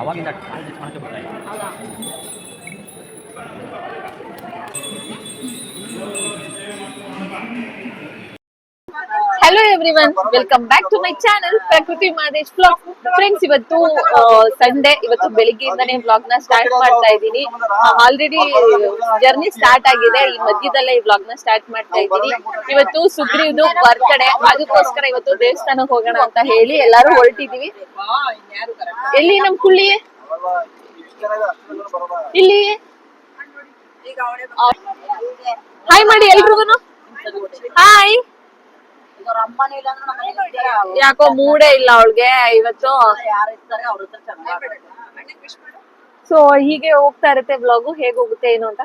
ಅವಾಗಿಂದ ಕಾಲ್ ಟಚ್ ಮಾಡಕ್ಕೆ ಬರ್ತಾ ಇಲ್ಲ everyone welcome back to my channel Prakruthi Madesh blog friends ಇವತ್ತು ಸಂಡೆ ಇವತ್ತು ಬೆಳಿಗ್ಗೆಯಿಂದಾನೇ ಬ್ಲಾಗ್ನ ಸ್ಟಾರ್ಟ್ ಮಾಡ್ತಾ ಇದ್ದೀನಿ. ಆಲ್ರೆಡಿ ಜರ್ನಿ ಸ್ಟಾರ್ಟ್ ಆಗಿದೆ. ಈ ಮಧ್ಯದಲ್ಲೇ ಈ ಬ್ಲಾಗ್ನ ಸ್ಟಾರ್ಟ್ ಮಾಡ್ತಾ ಇದ್ದೀನಿ. ಇವತ್ತು ಸುಗ್ರೀವ್ದು ಬರ್ತಡೆ ಅದಕ್ಕೋಸ್ಕರ ಇವತ್ತು ದೇವಸ್ಥಾನಕ್ಕೆ ಹೋಗೋಣ ಅಂತ ಹೇಳಿ ಎಲ್ಲಾರು ಹೊರಟಿದೀವಿ ಎಲ್ಲಿ ನಮ್ ಕುಳ್ಳಿ ಇಲ್ಲಿ. ಹಾಯ್ ಮಾಡಿ ಎಲ್ರಿಗೂ ಹಾಯ್ ಯಾಕೋ ಮೂಡೇ ಇಲ್ಲ ಅವಳಿಗೆ ಇವತ್ತು. ಸೊ ಹೀಗೆ ಹೋಗ್ತಾ ಇರುತ್ತೆ ಬ್ಲಾಗು ಹೇಗ್ ಹೋಗುತ್ತೆ ಏನು ಅಂತ?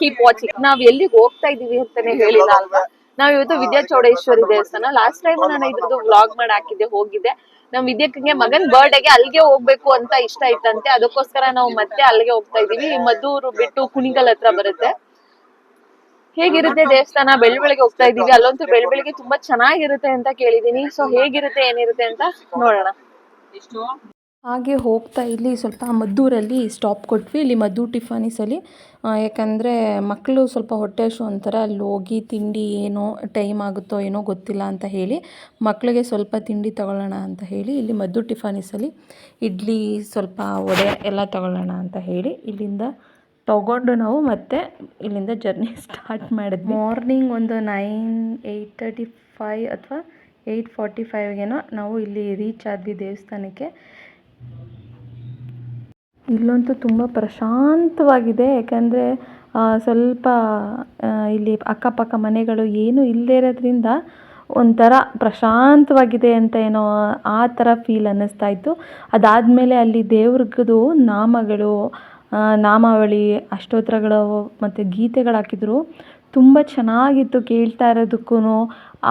ಕೀಪ್ ವಾಚಿಂಗ್ ನಾವ್ ಎಲ್ಲಿಗೆ ಹೋಗ್ತಾ ಇದೀವಿ ಅಂತಾನೆ ಹೇಳಿಲ್ಲ ಅಲ್ವಾ ನಾವ್ ಇವತ್ತು ವಿದ್ಯಾ ಚೌಡೇಶ್ವರಿ ದೇವಸ್ಥಾನ. ಲಾಸ್ಟ್ ಟೈಮ್ ನಾನು ಇದ್ರದ್ದು ವ್ಲಾಗ್ ಮಾಡಿ ಹಾಕಿದ್ದೆ ಹೋಗಿದ್ದೆ. ನಮ್ ವಿದ್ಯಕ್ಕೆ ಮಗನ್ ಬರ್ಡೇಗೆ ಅಲ್ಲಿಗೆ ಹೋಗ್ಬೇಕು ಅಂತ ಇಷ್ಟ ಇತ್ತಂತೆ. ಅದಕ್ಕೋಸ್ಕರ ನಾವು ಮತ್ತೆ ಅಲ್ಲಿಗೆ ಹೋಗ್ತಾ ಇದೀವಿ. ಮದ್ದೂರು ಬಿಟ್ಟು ಕುಣಿಗಲ್ ಹತ್ರ ಬರುತ್ತೆ. ಹೇಗಿರುತ್ತೆ ದೇವಸ್ಥಾನ? ಬೆಳ್ ಹೋಗ್ತಾ ಇದೀವಿ ಅಲ್ಲಂತೂ ಬೆಳ್ ಬೆಳಗ್ಗೆ ತುಂಬಾ ಚೆನ್ನಾಗಿರುತ್ತೆ ಅಂತ ಕೇಳಿದೀನಿ ಸೊ ಹೇಗಿರುತ್ತೆ, ಏನಿರುತ್ತೆ ಅಂತ ನೋಡೋಣ. ಹಾಗೆ ಹೋಗ್ತಾ ಇಲ್ಲಿ ಸ್ವಲ್ಪ ಮದ್ದೂರಲ್ಲಿ ಸ್ಟಾಪ್ ಕೊಟ್ವಿ. ಇಲ್ಲಿ ಮದ್ದು ಟಿಫಾನಿಸಲ್ಲಿ ಯಾಕಂದರೆ ಮಕ್ಕಳು ಸ್ವಲ್ಪ ಹೊಟ್ಟೆ ಹಸು ಅಂತಾರೆ. ಅಲ್ಲಿ ಹೋಗಿ ತಿಂಡಿ ಏನೋ ಟೈಮ್ ಆಗುತ್ತೋ ಏನೋ ಗೊತ್ತಿಲ್ಲ ಅಂತ ಹೇಳಿ ಮಕ್ಕಳಿಗೆ ಸ್ವಲ್ಪ ತಿಂಡಿ ತಗೊಳ್ಳೋಣ ಅಂತ ಹೇಳಿ ಇಲ್ಲಿ ಮದ್ದು ಟಿಫಾನಿಸಲ್ಲಿ ಇಡ್ಲಿ, ಸ್ವಲ್ಪ ವಡೆ ಎಲ್ಲ ತಗೊಳ್ಳೋಣ ಅಂತ ಹೇಳಿ ಇಲ್ಲಿಂದ ತಗೊಂಡು ನಾವು ಮತ್ತೆ ಇಲ್ಲಿಂದ ಜರ್ನಿ ಸ್ಟಾರ್ಟ್ ಮಾಡಿದ್ವಿ. ಮಾರ್ನಿಂಗ್ ಒಂದು ನೈನ್ ಏಯ್ಟ್ ತರ್ಟಿ ಫೈವ್ ಅಥವಾ ಏಯ್ಟ್ ಫಾರ್ಟಿ ಫೈವ್ಗೇನೋ ನಾವು ಇಲ್ಲಿ ರೀಚ್ ಆದ್ವಿ ದೇವಸ್ಥಾನಕ್ಕೆ. ಇಲ್ಲಂತೂ ತುಂಬ ಪ್ರಶಾಂತವಾಗಿದೆ, ಯಾಕಂದರೆ ಸ್ವಲ್ಪ ಇಲ್ಲಿ ಅಕ್ಕಪಕ್ಕ ಮನೆಗಳು ಏನೂ ಇಲ್ಲದೇ ಇರೋದ್ರಿಂದ ಒಂಥರ ಪ್ರಶಾಂತವಾಗಿದೆ ಅಂತ ಏನೋ ಆ ಥರ ಫೀಲ್ ಅನ್ನಿಸ್ತಾ ಇತ್ತು. ಅದಾದಮೇಲೆ ಅಲ್ಲಿ ದೇವ್ರದ್ದು ನಾಮಗಳು ನಾಮಾವಳಿ, ಅಷ್ಟೋತ್ತರಗಳು ಮತ್ತು ಗೀತೆಗಳು ಹಾಕಿದ್ರು. ತುಂಬ ಚೆನ್ನಾಗಿತ್ತು ಕೇಳ್ತಾ ಇರೋದಕ್ಕೂ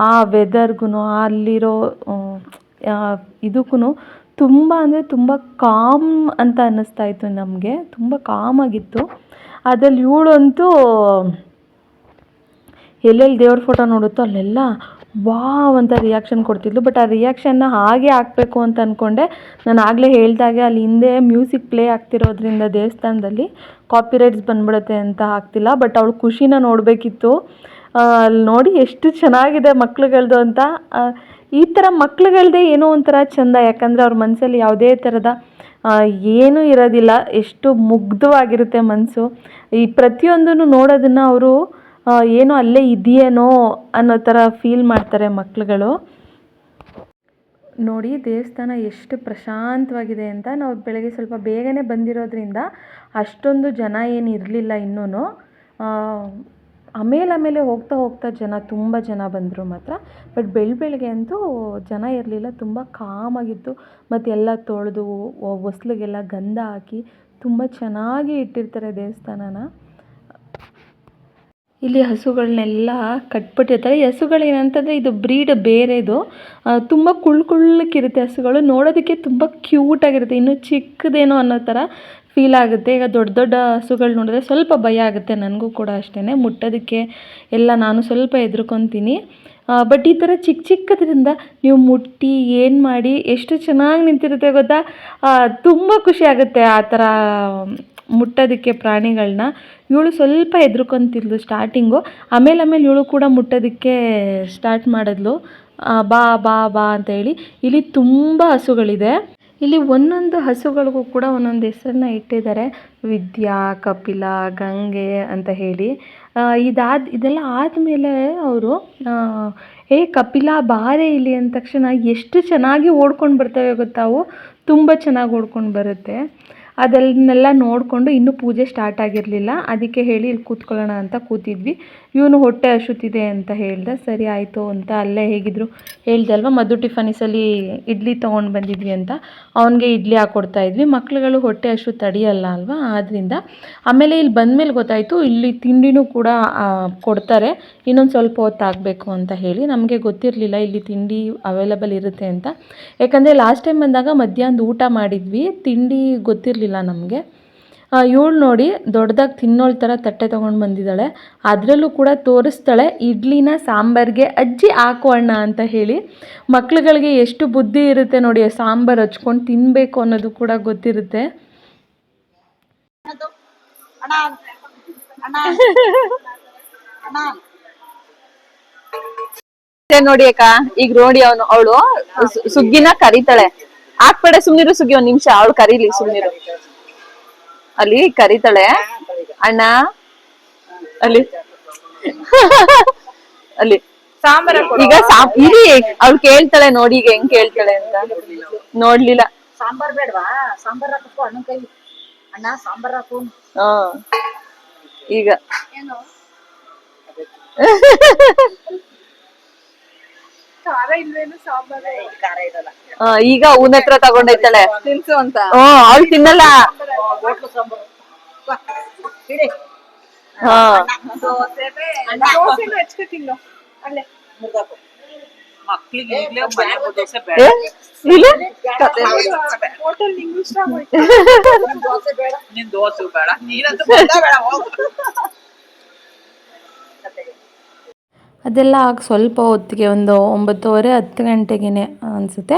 ಆ ವೆದರ್ಗೂ ಅಲ್ಲಿರೋ ಇದಕ್ಕೂ ತುಂಬ ಅಂದರೆ ತುಂಬ ಕಾಮ್ ಅಂತ ಅನ್ನಿಸ್ತಾ ಇತ್ತು ನಮಗೆ. ತುಂಬ ಕಾಮಾಗಿತ್ತು ಅದ್ರಲ್ಲಿ ಇವಳಂತೂ ಎಲ್ಲೆಲ್ಲಿ ದೇವ್ರ ಫೋಟೋ ನೋಡುತ್ತೋ ಅಲ್ಲೆಲ್ಲ ವಾವ್ ಅಂತ ರಿಯಾಕ್ಷನ್ ಕೊಡ್ತಿದ್ಲು. ಬಟ್ ಆ ರಿಯಾಕ್ಷನ್ನ ಹಾಗೆ ಹಾಕಬೇಕು ಅಂತ ಅಂದ್ಕೊಂಡೆ ನಾನು ಆಗಲೇ ಹೇಳ್ದಾಗೆ ಅಲ್ಲಿ ಹಿಂದೆ ಮ್ಯೂಸಿಕ್ ಪ್ಲೇ ಆಗ್ತಿರೋದ್ರಿಂದ ದೇವಸ್ಥಾನದಲ್ಲಿ ಕಾಪಿರೈಟ್ಸ್ ಬಂದ್ಬಿಡುತ್ತೆ ಅಂತ ಹಾಕ್ತಿಲ್ಲ. ಬಟ್ ಅವಳು ಖುಷಿನ ನೋಡಬೇಕಿತ್ತು. ಅಲ್ಲಿ ನೋಡಿ ಎಷ್ಟು ಚೆನ್ನಾಗಿದೆ ಮಕ್ಳುಗಳ್ದು ಅಂತ. ಈ ಥರ ಮಕ್ಳುಗಳ್ದೆ ಏನೋ ಒಂಥರ ಚೆಂದ. ಯಾಕಂದರೆ ಅವ್ರ ಮನಸ್ಸಲ್ಲಿ ಯಾವುದೇ ಥರದ ಏನು ಏನೂ ಇರೋದಿಲ್ಲ. ಎಷ್ಟು ಮುಗ್ಧವಾಗಿರುತ್ತೆ ಮನಸ್ಸು ಈ ಪ್ರತಿಯೊಂದನ್ನು ನೋಡೋದನ್ನು ಅವರು ಏನೋ ಅಲ್ಲೇ ಇದೆಯೇನೋ ಅನ್ನೋ ಥರ ಫೀಲ್ ಮಾಡ್ತಾರೆ ಮಕ್ಕಳುಗಳು ನೋಡಿ, ದೇವಸ್ಥಾನ ಎಷ್ಟು ಪ್ರಶಾಂತವಾಗಿದೆ ಅಂತ ನಾವು ಬೆಳಗ್ಗೆ ಸ್ವಲ್ಪ ಬೇಗನೆ ಬಂದಿರೋದ್ರಿಂದ ಅಷ್ಟೊಂದು ಜನ ಏನು ಇರಲಿಲ್ಲ ಇನ್ನೂ ಆಮೇಲೆ ಆಮೇಲೆ ಹೋಗ್ತಾ ಹೋಗ್ತಾ ಜನ, ತುಂಬ ಜನ ಬಂದರು ಮಾತ್ರ. ಬಟ್ ಬೆಳ ಬೆಳಗ್ಗೆ ಅಂತೂ ಜನ ಇರಲಿಲ್ಲ, ತುಂಬ ಕಾಮಾಗಿತ್ತು ಮತ್ತು ಎಲ್ಲ ತೊಳೆದು ಹೊಸ್ಲಿಗೆಲ್ಲ ಗಂಧ ಹಾಕಿ ತುಂಬ ಚೆನ್ನಾಗಿ ಇಟ್ಟಿರ್ತಾರೆ ದೇವಸ್ಥಾನನ. ಇಲ್ಲಿ ಹಸುಗಳನ್ನೆಲ್ಲ ಕಟ್ಬಿಟ್ಟಿರ್ತಾರೆ. ಹಸುಗಳು ಏನಂತಂದರೆ ಇದು ಬ್ರೀಡ್ ಬೇರೆದು ತುಂಬ ಕುಳ್ಳು ಕುಳ್ಳಕ್ಕಿರುತ್ತೆ ಹಸುಗಳು. ನೋಡೋದಕ್ಕೆ ತುಂಬ ಕ್ಯೂಟಾಗಿರುತ್ತೆ ಇನ್ನೂ ಚಿಕ್ಕದೇನೋ ಅನ್ನೋ ಥರ ಫೀಲ್ ಆಗುತ್ತೆ. ಈಗ ದೊಡ್ಡ ದೊಡ್ಡ ಹಸುಗಳು ನೋಡಿದ್ರೆ ಸ್ವಲ್ಪ ಭಯ ಆಗುತ್ತೆ ನನಗೂ ಕೂಡ ಅಷ್ಟೇ ಮುಟ್ಟೋದಕ್ಕೆ ಎಲ್ಲ ನಾನು ಸ್ವಲ್ಪ ಹೆದ್ರ್ಕೊತೀನಿ. ಬಟ್ ಈ ಥರ ಚಿಕ್ಕ ಚಿಕ್ಕದ್ರಿಂದ ನೀವು ಮುಟ್ಟಿ ಏನು ಮಾಡಿ ಎಷ್ಟು ಚೆನ್ನಾಗಿ ನಿಂತಿರುತ್ತೆ ಗೊತ್ತಾ? ತುಂಬ ಖುಷಿ ಆಗುತ್ತೆ ಆ ಥರ ಮುಟ್ಟೋದಕ್ಕೆ ಪ್ರಾಣಿಗಳನ್ನ ಇವಳು ಸ್ವಲ್ಪ ಹೆದ್ರುಕೊಂತಿದ್ಲು ಸ್ಟಾರ್ಟಿಂಗು ಆಮೇಲೆ ಆಮೇಲೆ ಇವಳು ಕೂಡ ಮುಟ್ಟೋದಕ್ಕೆ ಸ್ಟಾರ್ಟ್ ಮಾಡಿದ್ಲು. ಬಾ ಬಾ ಬಾ ಅಂತ ಹೇಳಿ. ಇಲ್ಲಿ ತುಂಬ ಹಸುಗಳಿದೆ. ಇಲ್ಲಿ ಒಂದೊಂದು ಹಸುಗಳಿಗೂ ಕೂಡ ಒಂದೊಂದು ಹೆಸರನ್ನ ಇಟ್ಟಿದ್ದಾರೆ. ವಿದ್ಯಾ, ಕಪಿಲ, ಗಂಗೆ ಅಂತ ಹೇಳಿ. ಇದಾದ, ಇದೆಲ್ಲ ಆದಮೇಲೆ ಅವರು ಏ, ಕಪಿಲ, ಬಾರೆ ಇಲ್ಲಿ ಅಂದ ತಕ್ಷಣ ಎಷ್ಟು ಚೆನ್ನಾಗಿ ಓಡ್ಕೊಂಡು ಬರ್ತವೆ ಗೊತ್ತಾವು ತುಂಬ ಚೆನ್ನಾಗಿ ಓಡ್ಕೊಂಡು ಬರುತ್ತೆ. ಅದನ್ನೆಲ್ಲ ನೋಡಿಕೊಂಡು ಇನ್ನೂ ಪೂಜೆ ಸ್ಟಾರ್ಟ್ ಆಗಿರಲಿಲ್ಲ. ಅದಕ್ಕೆ ಹೇಳಿ ಇಲ್ಲಿ ಕೂತ್ಕೊಳ್ಳೋಣ ಅಂತ ಕೂತಿದ್ವಿ. ಇವನು ಹೊಟ್ಟೆ ಹಸುತ್ತಿದೆ ಅಂತ ಹೇಳ್ದೆ. ಸರಿ ಆಯಿತು ಅಂತ ಅಲ್ಲೇ ಹೇಗಿದ್ರು ಹೇಳ್ದೆ ಮದು ಮಧು ಟಿಫನಿಸಲ್ಲಿ ಇಡ್ಲಿ ತೊಗೊಂಡು ಬಂದಿದ್ವಿ ಅಂತ. ಅವನಿಗೆ ಇಡ್ಲಿ ಹಾಕ್ಕೊಡ್ತಾ ಇದ್ವಿ. ಮಕ್ಳುಗಳು ಹೊಟ್ಟೆ ಹಸು ತಡೆಯಲ್ಲ ಅಲ್ವಾ? ಆದ್ದರಿಂದ ಆಮೇಲೆ ಇಲ್ಲಿ ಬಂದಮೇಲೆ ಗೊತ್ತಾಯಿತು, ಇಲ್ಲಿ ತಿಂಡಿನೂ ಕೂಡ ಕೊಡ್ತಾರೆ. ಇನ್ನೊಂದು ಸ್ವಲ್ಪ ಹೊತ್ತು ಆಗಬೇಕು ಅಂತ ಹೇಳಿ ನಮಗೆ ಗೊತ್ತಿರಲಿಲ್ಲ ಇಲ್ಲಿ ತಿಂಡಿ ಅವೈಲಬಲ್ ಇರುತ್ತೆ ಅಂತ. ಯಾಕಂದರೆ ಲಾಸ್ಟ್ ಟೈಮ್ ಬಂದಾಗ ಮಧ್ಯಾಹ್ನದ ಊಟ ಮಾಡಿದ್ವಿ, ತಿಂಡಿ ಗೊತ್ತಿರಲಿಲ್ಲ ನಮಗೆ. ಇವಳು ನೋಡಿ ದೊಡ್ಡದಾಗಿ ತಿನ್ನೋಳ್ ಥರ ತಟ್ಟೆ ತೊಗೊಂಡು ಬಂದಿದ್ದಾಳೆ. ಅದರಲ್ಲೂ ಕೂಡ ತೋರಿಸ್ತಾಳೆ, ಇಡ್ಲಿನ ಸಾಂಬಾರಿಗೆ ಅಜ್ಜಿ ಹಾಕು ಅಣ್ಣ ಅಂತ ಹೇಳಿ. ಮಕ್ಳುಗಳಿಗೆ ಎಷ್ಟು ಬುದ್ಧಿ ಇರುತ್ತೆ ನೋಡಿ ಸಾಂಬಾರು ಹಚ್ಕೊಂಡು ತಿನ್ನಬೇಕು ಅನ್ನೋದು ಕೂಡ ಗೊತ್ತಿರುತ್ತೆ. ಮತ್ತೆ ನೋಡಿ ಅಕ್ಕ. ಈಗ ನೋಡಿ ಅವನು ಅವಳು ಸುಗ್ಗಿನ ಕರೀತಾಳೆ. ಹಾಕ್ಬೇಡ ಸುಮ್ನಿರು ಸುಗ್ಗಿ ಒಂದ್ ನಿಮಿಷ. ಅವಳು ಕರೀಲಿ ಸುಮ್ನಿರು. ಅಲ್ಲಿ ಕರೀತಾಳೆ. ಅಣ್ಣ ಅಲ್ಲಿ. ಅಲ್ಲಿ. ಸಾಂಬಾರ ಈಗ ಇರಿ. ಅವಳು ಕೇಳ್ತಾಳೆ ನೋಡಿ ಈಗ ಹೆಂಗ್ ಕೇಳ್ತಾಳೆ ಅಂತ. ನೋಡ್ಲಿಲ್ಲ. ಸಾಂಬಾರ್ ಬೇಡವಾ? ಸಾಂಬಾರ್ ಹಾಕಪ್ಪ ಅಣ್ಣ ಕೈ. ಅಣ್ಣ ಸಾಂಬಾರ್ ಹಾಕು. ಹಾ. ಈಗ. ಖಾರ ಇಲ್ವೇನು ಸಾಂಬಾರ್? ಖಾರ ಇರಲ್ಲ. ಆ, ಈಗ ಅವನ ಹತ್ರ ತಗೊಂಡೈತಾಳೆ ತಿನ್ಸು ಅಂತ. ಹ್ಮ್ ಅವ್ಳು ತಿನ್ನಲ್ಲ. ಹೋಟ್ಲು ಸಾಂಬಾರು. ಬಾ, ಇಡಿ. ಹಾ. ದೋಸೆನು ತಿನ್ನು. ಅಲ್ಲೇ. ಮುರ್ದಾಕು. ಮಕ್ಳಿಗೆ ಈಗಲೇ ಮನೆ ದೋಸೆ ಬೇಡ. ಏ? ಇಲ್ಲ ಹೋಟೆಲ್ ನಿಂಗೂ ಇಷ್ಟ ಆಗೋಯ್ತು. ದೋಸೆ ಬೇಡ. ನಿನ್ ದೋಸೆ ಬೇಡ. ನೀನಂತೂ ಬಂದೇ ಬೇಡ ಹೋಗು. ಅದೆಲ್ಲ ಆಗ ಸ್ವಲ್ಪ ಹೊತ್ತಿಗೆ ಒಂದು ಒಂಬತ್ತುವರೆ, ಹತ್ತು ಗಂಟೆಗೆ ಅನಿಸುತ್ತೆ.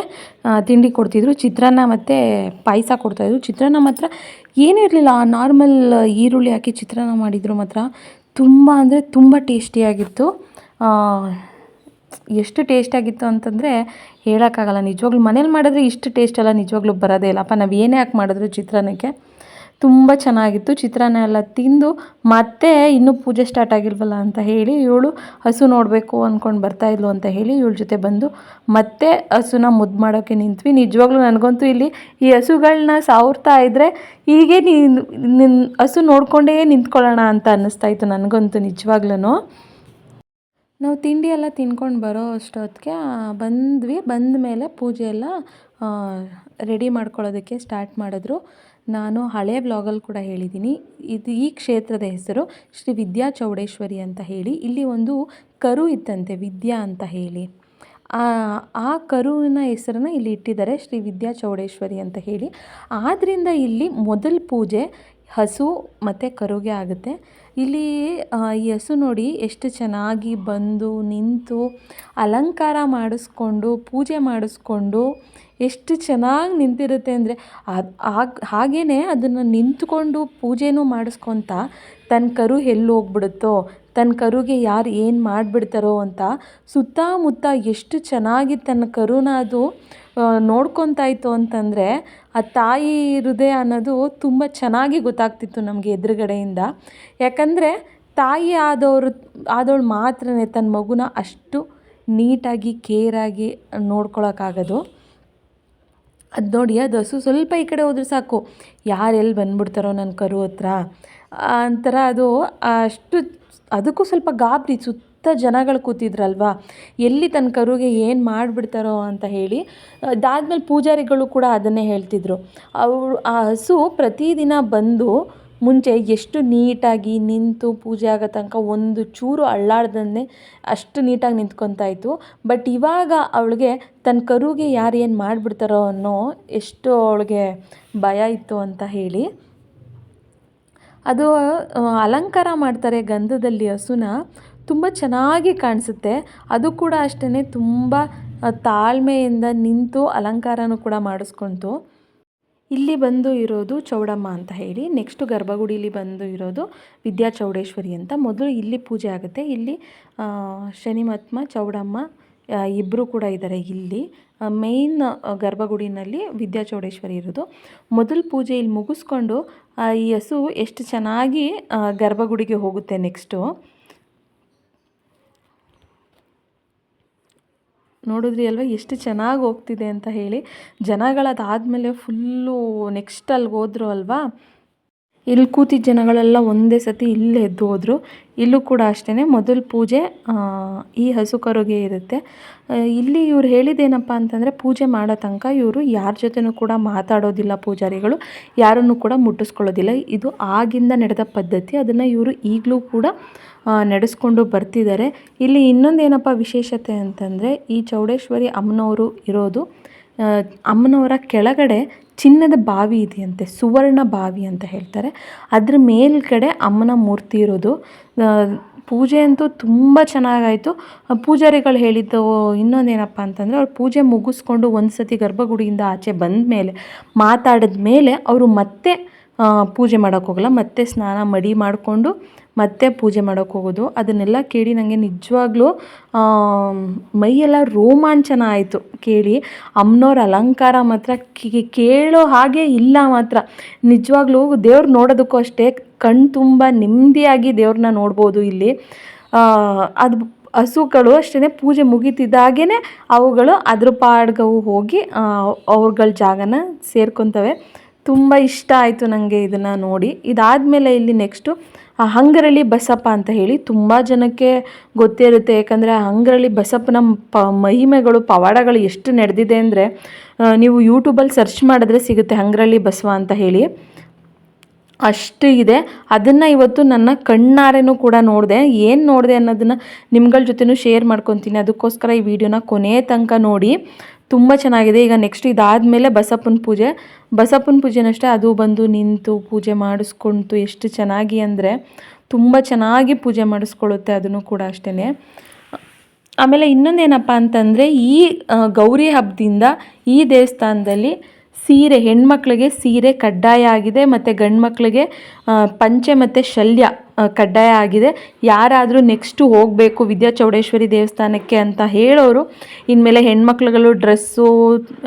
ತಿಂಡಿ ಕೊಡ್ತಿದ್ರು. ಚಿತ್ರಾನ್ನ ಮತ್ತು ಪಾಯಸ ಕೊಡ್ತಾಯಿದ್ರು. ಚಿತ್ರಾನ್ನ ಮಾತ್ರ ಏನೂ ಇರಲಿಲ್ಲ. ನಾರ್ಮಲ್ ಈರುಳ್ಳಿ ಹಾಕಿ ಚಿತ್ರಾನ್ನ ಮಾಡಿದ್ರು ಮಾತ್ರ. ತುಂಬ ಅಂದರೆ ತುಂಬ ಟೇಸ್ಟಿಯಾಗಿತ್ತು. ಎಷ್ಟು ಟೇಸ್ಟಾಗಿತ್ತು ಅಂತಂದರೆ ಹೇಳೋಕ್ಕಾಗಲ್ಲ. ನಿಜವಾಗ್ಲೂ ಮನೇಲಿ ಮಾಡಿದ್ರೆ ಇಷ್ಟು ಟೇಸ್ಟ್ ಎಲ್ಲ ನಿಜವಾಗ್ಲೂ ಬರೋದೇ ಇಲ್ಲಪ್ಪ ನಾವು ಏನೇ ಹಾಕಿ ಮಾಡಿದ್ರು ಚಿತ್ರಾನ್ನಕ್ಕೆ. ತುಂಬ ಚೆನ್ನಾಗಿತ್ತು. ಚಿತ್ರಾನ್ನ ಎಲ್ಲ ತಿಂದು ಮತ್ತೆ ಇನ್ನೂ ಪೂಜೆ ಸ್ಟಾರ್ಟ್ ಆಗಿಲ್ವಲ್ಲ ಅಂತ ಹೇಳಿ ಇವಳು ಹಸು ನೋಡಬೇಕು ಅಂದ್ಕೊಂಡು ಬರ್ತಾಯಿದ್ಲು ಅಂತ ಹೇಳಿ ಇವಳ ಜೊತೆ ಬಂದು ಮತ್ತೆ ಹಸುನ ಮುದ್ದು ಮಾಡೋಕ್ಕೆ ನಿಂತ್ವಿ. ನಿಜವಾಗ್ಲೂ ನನಗಂತೂ ಇಲ್ಲಿ ಈ ಹಸುಗಳನ್ನ ಸಾವ್ರ್ತಾ ಇದ್ದರೆ ಹೀಗೆ ನೀನು ನಿನ್ನ ಹಸು ನೋಡಿಕೊಂಡೇ ನಿಂತ್ಕೊಳ್ಳೋಣ ಅಂತ ಅನ್ನಿಸ್ತಾ ಇತ್ತು ನನಗಂತೂ ನಿಜವಾಗ್ಲೂ ನಾವು ತಿಂಡಿ ಎಲ್ಲ ತಿನ್ಕೊಂಡು ಬರೋ ಅಷ್ಟೊತ್ತಿಗೆ ಬಂದ್ವಿ. ಬಂದ ಮೇಲೆ ಪೂಜೆ ಎಲ್ಲ ರೆಡಿ ಮಾಡ್ಕೊಳ್ಳೋದಕ್ಕೆ ಸ್ಟಾರ್ಟ್ ಮಾಡಿದ್ರು. ನಾನು ಹಳೆ ವ್ಲಾಗಲ್ಲಿ ಕೂಡ ಹೇಳಿದ್ದೀನಿ. ಇದು ಈ ಕ್ಷೇತ್ರದ ಹೆಸರು ಶ್ರೀ ವಿದ್ಯಾ ಚೌಡೇಶ್ವರಿ ಅಂತ ಹೇಳಿ. ಇಲ್ಲಿ ಒಂದು ಕರು ಇತ್ತಂತೆ, ವಿದ್ಯಾ ಅಂತ ಹೇಳಿ. ಆ ಕರುವಿನ ಹೆಸರನ್ನ ಇಲ್ಲಿ ಇಟ್ಟಿದ್ದಾರೆ ಶ್ರೀ ವಿದ್ಯಾ ಚೌಡೇಶ್ವರಿ ಅಂತ ಹೇಳಿ. ಆದ್ದರಿಂದ ಇಲ್ಲಿ ಮೊದಲ ಪೂಜೆ ಹಸು ಮತ್ತು ಕರುಗೆ ಆಗುತ್ತೆ. ಇಲ್ಲಿ ಈ ಹಸು ನೋಡಿ ಎಷ್ಟು ಚೆನ್ನಾಗಿ ಬಂದು ನಿಂತು ಅಲಂಕಾರ ಮಾಡಿಸ್ಕೊಂಡು, ಪೂಜೆ ಮಾಡಿಸ್ಕೊಂಡು ಎಷ್ಟು ಚೆನ್ನಾಗಿ ನಿಂತಿರುತ್ತೆ ಅಂದರೆ ಅದು ಹಾಗೇ ಅದನ್ನು ನಿಂತ್ಕೊಂಡು ಪೂಜೆನೂ ಮಾಡಿಸ್ಕೊತ ತನ್ನ ಕರು ಎಲ್ಲಿ ಹೋಗ್ಬಿಡುತ್ತೋ ತನ್ನ ಕರುಗೆ ಯಾರು ಏನು ಮಾಡಿಬಿಡ್ತಾರೋ ಅಂತ ಸುತ್ತಮುತ್ತ ಎಷ್ಟು ಚೆನ್ನಾಗಿ ತನ್ನ ಕರುನ ಅದು ನೋಡ್ಕೊತಾ ಇತ್ತು ಅಂತಂದರೆ ಆ ತಾಯಿ ಹೃದಯ ಅನ್ನೋದು ತುಂಬ ಚೆನ್ನಾಗಿ ಗೊತ್ತಾಗ್ತಿತ್ತು ನಮಗೆ ಎದುರುಗಡೆಯಿಂದ. ಯಾಕಂದರೆ ತಾಯಿ ಆದವರು, ಆದವಳು ಮಾತ್ರನೇ ತನ್ನ ಮಗುನ ಅಷ್ಟು ನೀಟಾಗಿ ಕೇರಾಗಿ ನೋಡ್ಕೊಳಕ್ಕಾಗೋದು. ಅದು ನೋಡಿ, ಅದು ಹಸು ಸ್ವಲ್ಪ ಈ ಕಡೆ ಹೋದ್ರೆ ಸಾಕು. ಯಾರು ಎಲ್ಲಿ ಬಂದ್ಬಿಡ್ತಾರೋ ನನ್ನ ಕರು ಹತ್ರ. ಅಂತರ ಅದು, ಅಷ್ಟು ಅದಕ್ಕೂ ಸ್ವಲ್ಪ ಗಾಬರಿ, ಸುತ್ತ ಜನಗಳು ಕೂತಿದ್ರಲ್ವಾ? ಎಲ್ಲಿ ತನ್ನ ಕರುಗೆ ಏನು ಮಾಡಿಬಿಡ್ತಾರೋ ಅಂತ ಹೇಳಿ, ಅದಾದ್ಮೇಲೆ ಪೂಜಾರಿಗಳು ಕೂಡ ಅದನ್ನೇ ಹೇಳ್ತಿದ್ರು. ಅವರು, ಆ ಹಸು ಪ್ರತಿದಿನ ಬಂದು ಮುಂಚೆ ಎಷ್ಟು ನೀಟಾಗಿ ನಿಂತು ಪೂಜೆ ಆಗೋ ತನಕ ಒಂದು ಚೂರು ಅಳ್ಳಾಡ್ದೇ ಅಷ್ಟು ನೀಟಾಗಿ ನಿಂತ್ಕೊತಾ ಇತ್ತು. ಬಟ್ ಇವಾಗ ಅವಳಿಗೆ ತನ್ನ ಕರುಗೆ ಯಾರು ಏನು ಮಾಡಿಬಿಡ್ತಾರೋ ಅನ್ನೋ ಎಷ್ಟು ಅವಳಿಗೆ ಭಯ ಇತ್ತು ಅಂತ ಹೇಳಿ. ಅದು ಅಲಂಕಾರ ಮಾಡ್ತಾರೆ ಗಂಧದಲ್ಲಿ ಹಸುನ ತುಂಬ ಚೆನ್ನಾಗಿ ಕಾಣಿಸುತ್ತೆ. ಅದು ಕೂಡ ಅಷ್ಟೇ ತುಂಬ ತಾಳ್ಮೆಯಿಂದ ನಿಂತು ಅಲಂಕಾರನೂ ಕೂಡ ಮಾಡಿಸ್ಕೊಂತು. ಇಲ್ಲಿ ಬಂದು ಇರೋದು ಚೌಡಮ್ಮ ಅಂತ ಹೇಳಿ. ನೆಕ್ಸ್ಟು ಗರ್ಭಗುಡಿಲಿ ಬಂದು ಇರೋದು ವಿದ್ಯಾ ಚೌಡೇಶ್ವರಿ ಅಂತ. ಮೊದಲು ಇಲ್ಲಿ ಪೂಜೆ ಆಗುತ್ತೆ. ಇಲ್ಲಿ ಶನಿಮಹತ್ಮ ಶನಿ ಮಹಾತ್ಮ ಚೌಡಮ್ಮ ಇಬ್ಬರು ಕೂಡ ಇದ್ದಾರೆ ಇಲ್ಲಿ. ಮೇಯ್ನ್ ಗರ್ಭಗುಡಿನಲ್ಲಿ ವಿದ್ಯಾ ಚೌಡೇಶ್ವರಿ ಇರೋದು. ಮೊದಲು ಪೂಜೆ ಇಲ್ಲಿ ಮುಗಿಸ್ಕೊಂಡು ಈ ಹಸು ಎಷ್ಟು ಚೆನ್ನಾಗಿ ಗರ್ಭಗುಡಿಗೆ ಹೋಗುತ್ತೆ ನೆಕ್ಸ್ಟು ನೋಡಿದ್ರಿ ಅಲ್ವಾ? ಎಷ್ಟು ಚೆನ್ನಾಗಿ ಹೋಗ್ತಿದೆ ಅಂತ ಹೇಳಿ. ಜನಗಳದಾದಮೇಲೆ ಫುಲ್ಲು ನೆಕ್ಸ್ಟ್ ಅಲ್ಲಿಗೆ ಹೋದ್ರು ಅಲ್ವಾ? ಇಲ್ಲಿ ಕೂತಿದ್ದ ಜನಗಳೆಲ್ಲ ಒಂದೇ ಸತಿ ಇಲ್ಲೇ ಎದ್ದು ಹೋದರು. ಇಲ್ಲೂ ಕೂಡ ಅಷ್ಟೇ ಮೊದಲು ಪೂಜೆ ಈ ಹಸು ಕರುಗೆ ಇರುತ್ತೆ. ಇಲ್ಲಿ ಇವ್ರು ಹೇಳಿದ್ದೇನಪ್ಪ ಅಂತಂದರೆ ಪೂಜೆ ಮಾಡೋ ತನಕ ಇವರು ಯಾರ ಜೊತೆನೂ ಕೂಡ ಮಾತಾಡೋದಿಲ್ಲ ಪೂಜಾರಿಗಳು. ಯಾರನ್ನು ಕೂಡ ಮುಟ್ಟಿಸ್ಕೊಳ್ಳೋದಿಲ್ಲ. ಇದು ಆಗಿಂದ ನಡೆದ ಪದ್ಧತಿ. ಅದನ್ನು ಇವರು ಈಗಲೂ ಕೂಡ ನಡೆಸ್ಕೊಂಡು ಬರ್ತಿದ್ದಾರೆ. ಇಲ್ಲಿ ಇನ್ನೊಂದೇನಪ್ಪ ವಿಶೇಷತೆ ಅಂತಂದರೆ ಈ ಚೌಡೇಶ್ವರಿ ಅಮ್ಮನವರು ಇರೋದು ಅಮ್ಮನವರ ಕೆಳಗಡೆ ಚಿನ್ನದ ಬಾವಿ ಇದೆಯಂತೆ, ಸುವರ್ಣ ಬಾವಿ ಅಂತ ಹೇಳ್ತಾರೆ. ಅದ್ರ ಮೇಲ್ಗಡೆ ಅಮ್ಮನ ಮೂರ್ತಿ ಇರೋದು. ಪೂಜೆ ಅಂತೂ ತುಂಬ ಚೆನ್ನಾಗಾಯಿತು. ಪೂಜಾರಿಗಳು ಹೇಳಿದ್ದು ಇನ್ನೊಂದೇನಪ್ಪ ಅಂತಂದರೆ ಅವ್ರು ಪೂಜೆ ಮುಗಿಸ್ಕೊಂಡು ಒಂದು ಸತಿ ಗರ್ಭಗುಡಿಯಿಂದ ಆಚೆ ಬಂದ ಮೇಲೆ ಮಾತಾಡಿದ ಮೇಲೆ ಅವರು ಮತ್ತೆ ಪೂಜೆ ಮಾಡೋಕ್ಕೋಗಲ್ಲ ಮತ್ತೆ ಸ್ನಾನ ಮಡಿ ಮಾಡಿಕೊಂಡು ಮತ್ತೆ ಪೂಜೆ ಮಾಡೋಕೆ ಹೋಗೋದು. ಅದನ್ನೆಲ್ಲ ಕೇಳಿ ನನಗೆ ನಿಜವಾಗ್ಲೂ ಮೈಯೆಲ್ಲ ರೋಮಾಂಚನ ಆಯಿತು ಕೇಳಿ. ಅಮ್ಮನವ್ರ ಅಲಂಕಾರ ಮಾತ್ರ ಕೇಳೋ ಹಾಗೆ ಇಲ್ಲ ಮಾತ್ರ. ನಿಜವಾಗ್ಲೂ ದೇವ್ರು ನೋಡೋದಕ್ಕೂ ಅಷ್ಟೇ ಕಣ್ ತುಂಬ ನೆಮ್ಮದಿಯಾಗಿ ದೇವ್ರನ್ನ ನೋಡ್ಬೋದು ಇಲ್ಲಿ. ಅದು ಹಸುಗಳು ಅಷ್ಟೇ ಪೂಜೆ ಮುಗೀತಿದ್ದಾಗೇ ಅವುಗಳು ಅದ್ರ ಪಾಡ್ಗವು ಹೋಗಿ ಅವ್ರಗಳ ಜಾಗನ ಸೇರ್ಕೊತವೆ. ತುಂಬ ಇಷ್ಟ ಆಯಿತು ನನಗೆ ಇದನ್ನು ನೋಡಿ. ಇದಾದಮೇಲೆ ಇಲ್ಲಿ ನೆಕ್ಸ್ಟು ಹಂಗರಳ್ಳಿ ಬಸಪ್ಪ ಅಂತ ಹೇಳಿ ತುಂಬ ಜನಕ್ಕೆ ಗೊತ್ತಿರುತ್ತೆ ಯಾಕಂದರೆ ಹಂಗರಳ್ಳಿ ಬಸಪ್ಪನ ಪ ಮಹಿಮೆಗಳು, ಪವಾಡಗಳು ಎಷ್ಟು ನಡೆದಿದೆ ಅಂದರೆ ನೀವು ಯೂಟ್ಯೂಬಲ್ಲಿ ಸರ್ಚ್ ಮಾಡಿದ್ರೆ ಸಿಗುತ್ತೆ ಹಂಗರಳ್ಳಿ ಬಸವ ಅಂತ ಹೇಳಿ. ಅಷ್ಟು ಇದೆ. ಅದನ್ನು ಇವತ್ತು ನನ್ನ ಕಣ್ಣಾರೆನೂ ಕೂಡ ನೋಡಿದೆ. ಏನು ನೋಡಿದೆ ಅನ್ನೋದನ್ನು ನಿಮ್ಗಳ ಜೊತೆನೂ ಶೇರ್ ಮಾಡ್ಕೊತೀನಿ. ಅದಕ್ಕೋಸ್ಕರ ಈ ವಿಡಿಯೋನ ಕೊನೆಯ ತನಕ ನೋಡಿ. ತುಂಬ ಚೆನ್ನಾಗಿದೆ. ಈಗ ನೆಕ್ಸ್ಟ್ ಇದಾದಮೇಲೆ ಬಸಪ್ಪನ ಪೂಜೆ. ಬಸಪ್ಪನ ಪೂಜೆನಷ್ಟೇ ಅದು ಬಂದು ನಿಂತು ಪೂಜೆ ಮಾಡಿಸ್ಕೊಂತು ಎಷ್ಟು ಚೆನ್ನಾಗಿ ಅಂದರೆ ತುಂಬ ಚೆನ್ನಾಗಿ ಪೂಜೆ ಮಾಡಿಸ್ಕೊಳ್ಳುತ್ತೆ ಅದನ್ನು ಕೂಡ ಅಷ್ಟೇ ಆಮೇಲೆ ಇನ್ನೊಂದೇನಪ್ಪ ಅಂತಂದರೆ ಈ ಗೌರಿ ಹಬ್ಬದಿಂದ ಈ ದೇವಸ್ಥಾನದಲ್ಲಿ ಸೀರೆ, ಹೆಣ್ಮಕ್ಳಿಗೆ ಸೀರೆ ಕಡ್ಡಾಯ ಆಗಿದೆ, ಮತ್ತು ಗಂಡು ಮಕ್ಕಳಿಗೆ ಪಂಚೆ ಮತ್ತು ಶಲ್ಯ. ಕಡ್ಡಾಯ ಆಗಿದೆ. ಯಾರಾದರೂ ನೆಕ್ಸ್ಟು ಹೋಗಬೇಕು ವಿದ್ಯಾ ಚೌಡೇಶ್ವರಿ ದೇವಸ್ಥಾನಕ್ಕೆ ಅಂತ ಹೇಳೋರು, ಇನ್ಮೇಲೆ ಹೆಣ್ಮಕ್ಳುಗಳು ಡ್ರೆಸ್ಸು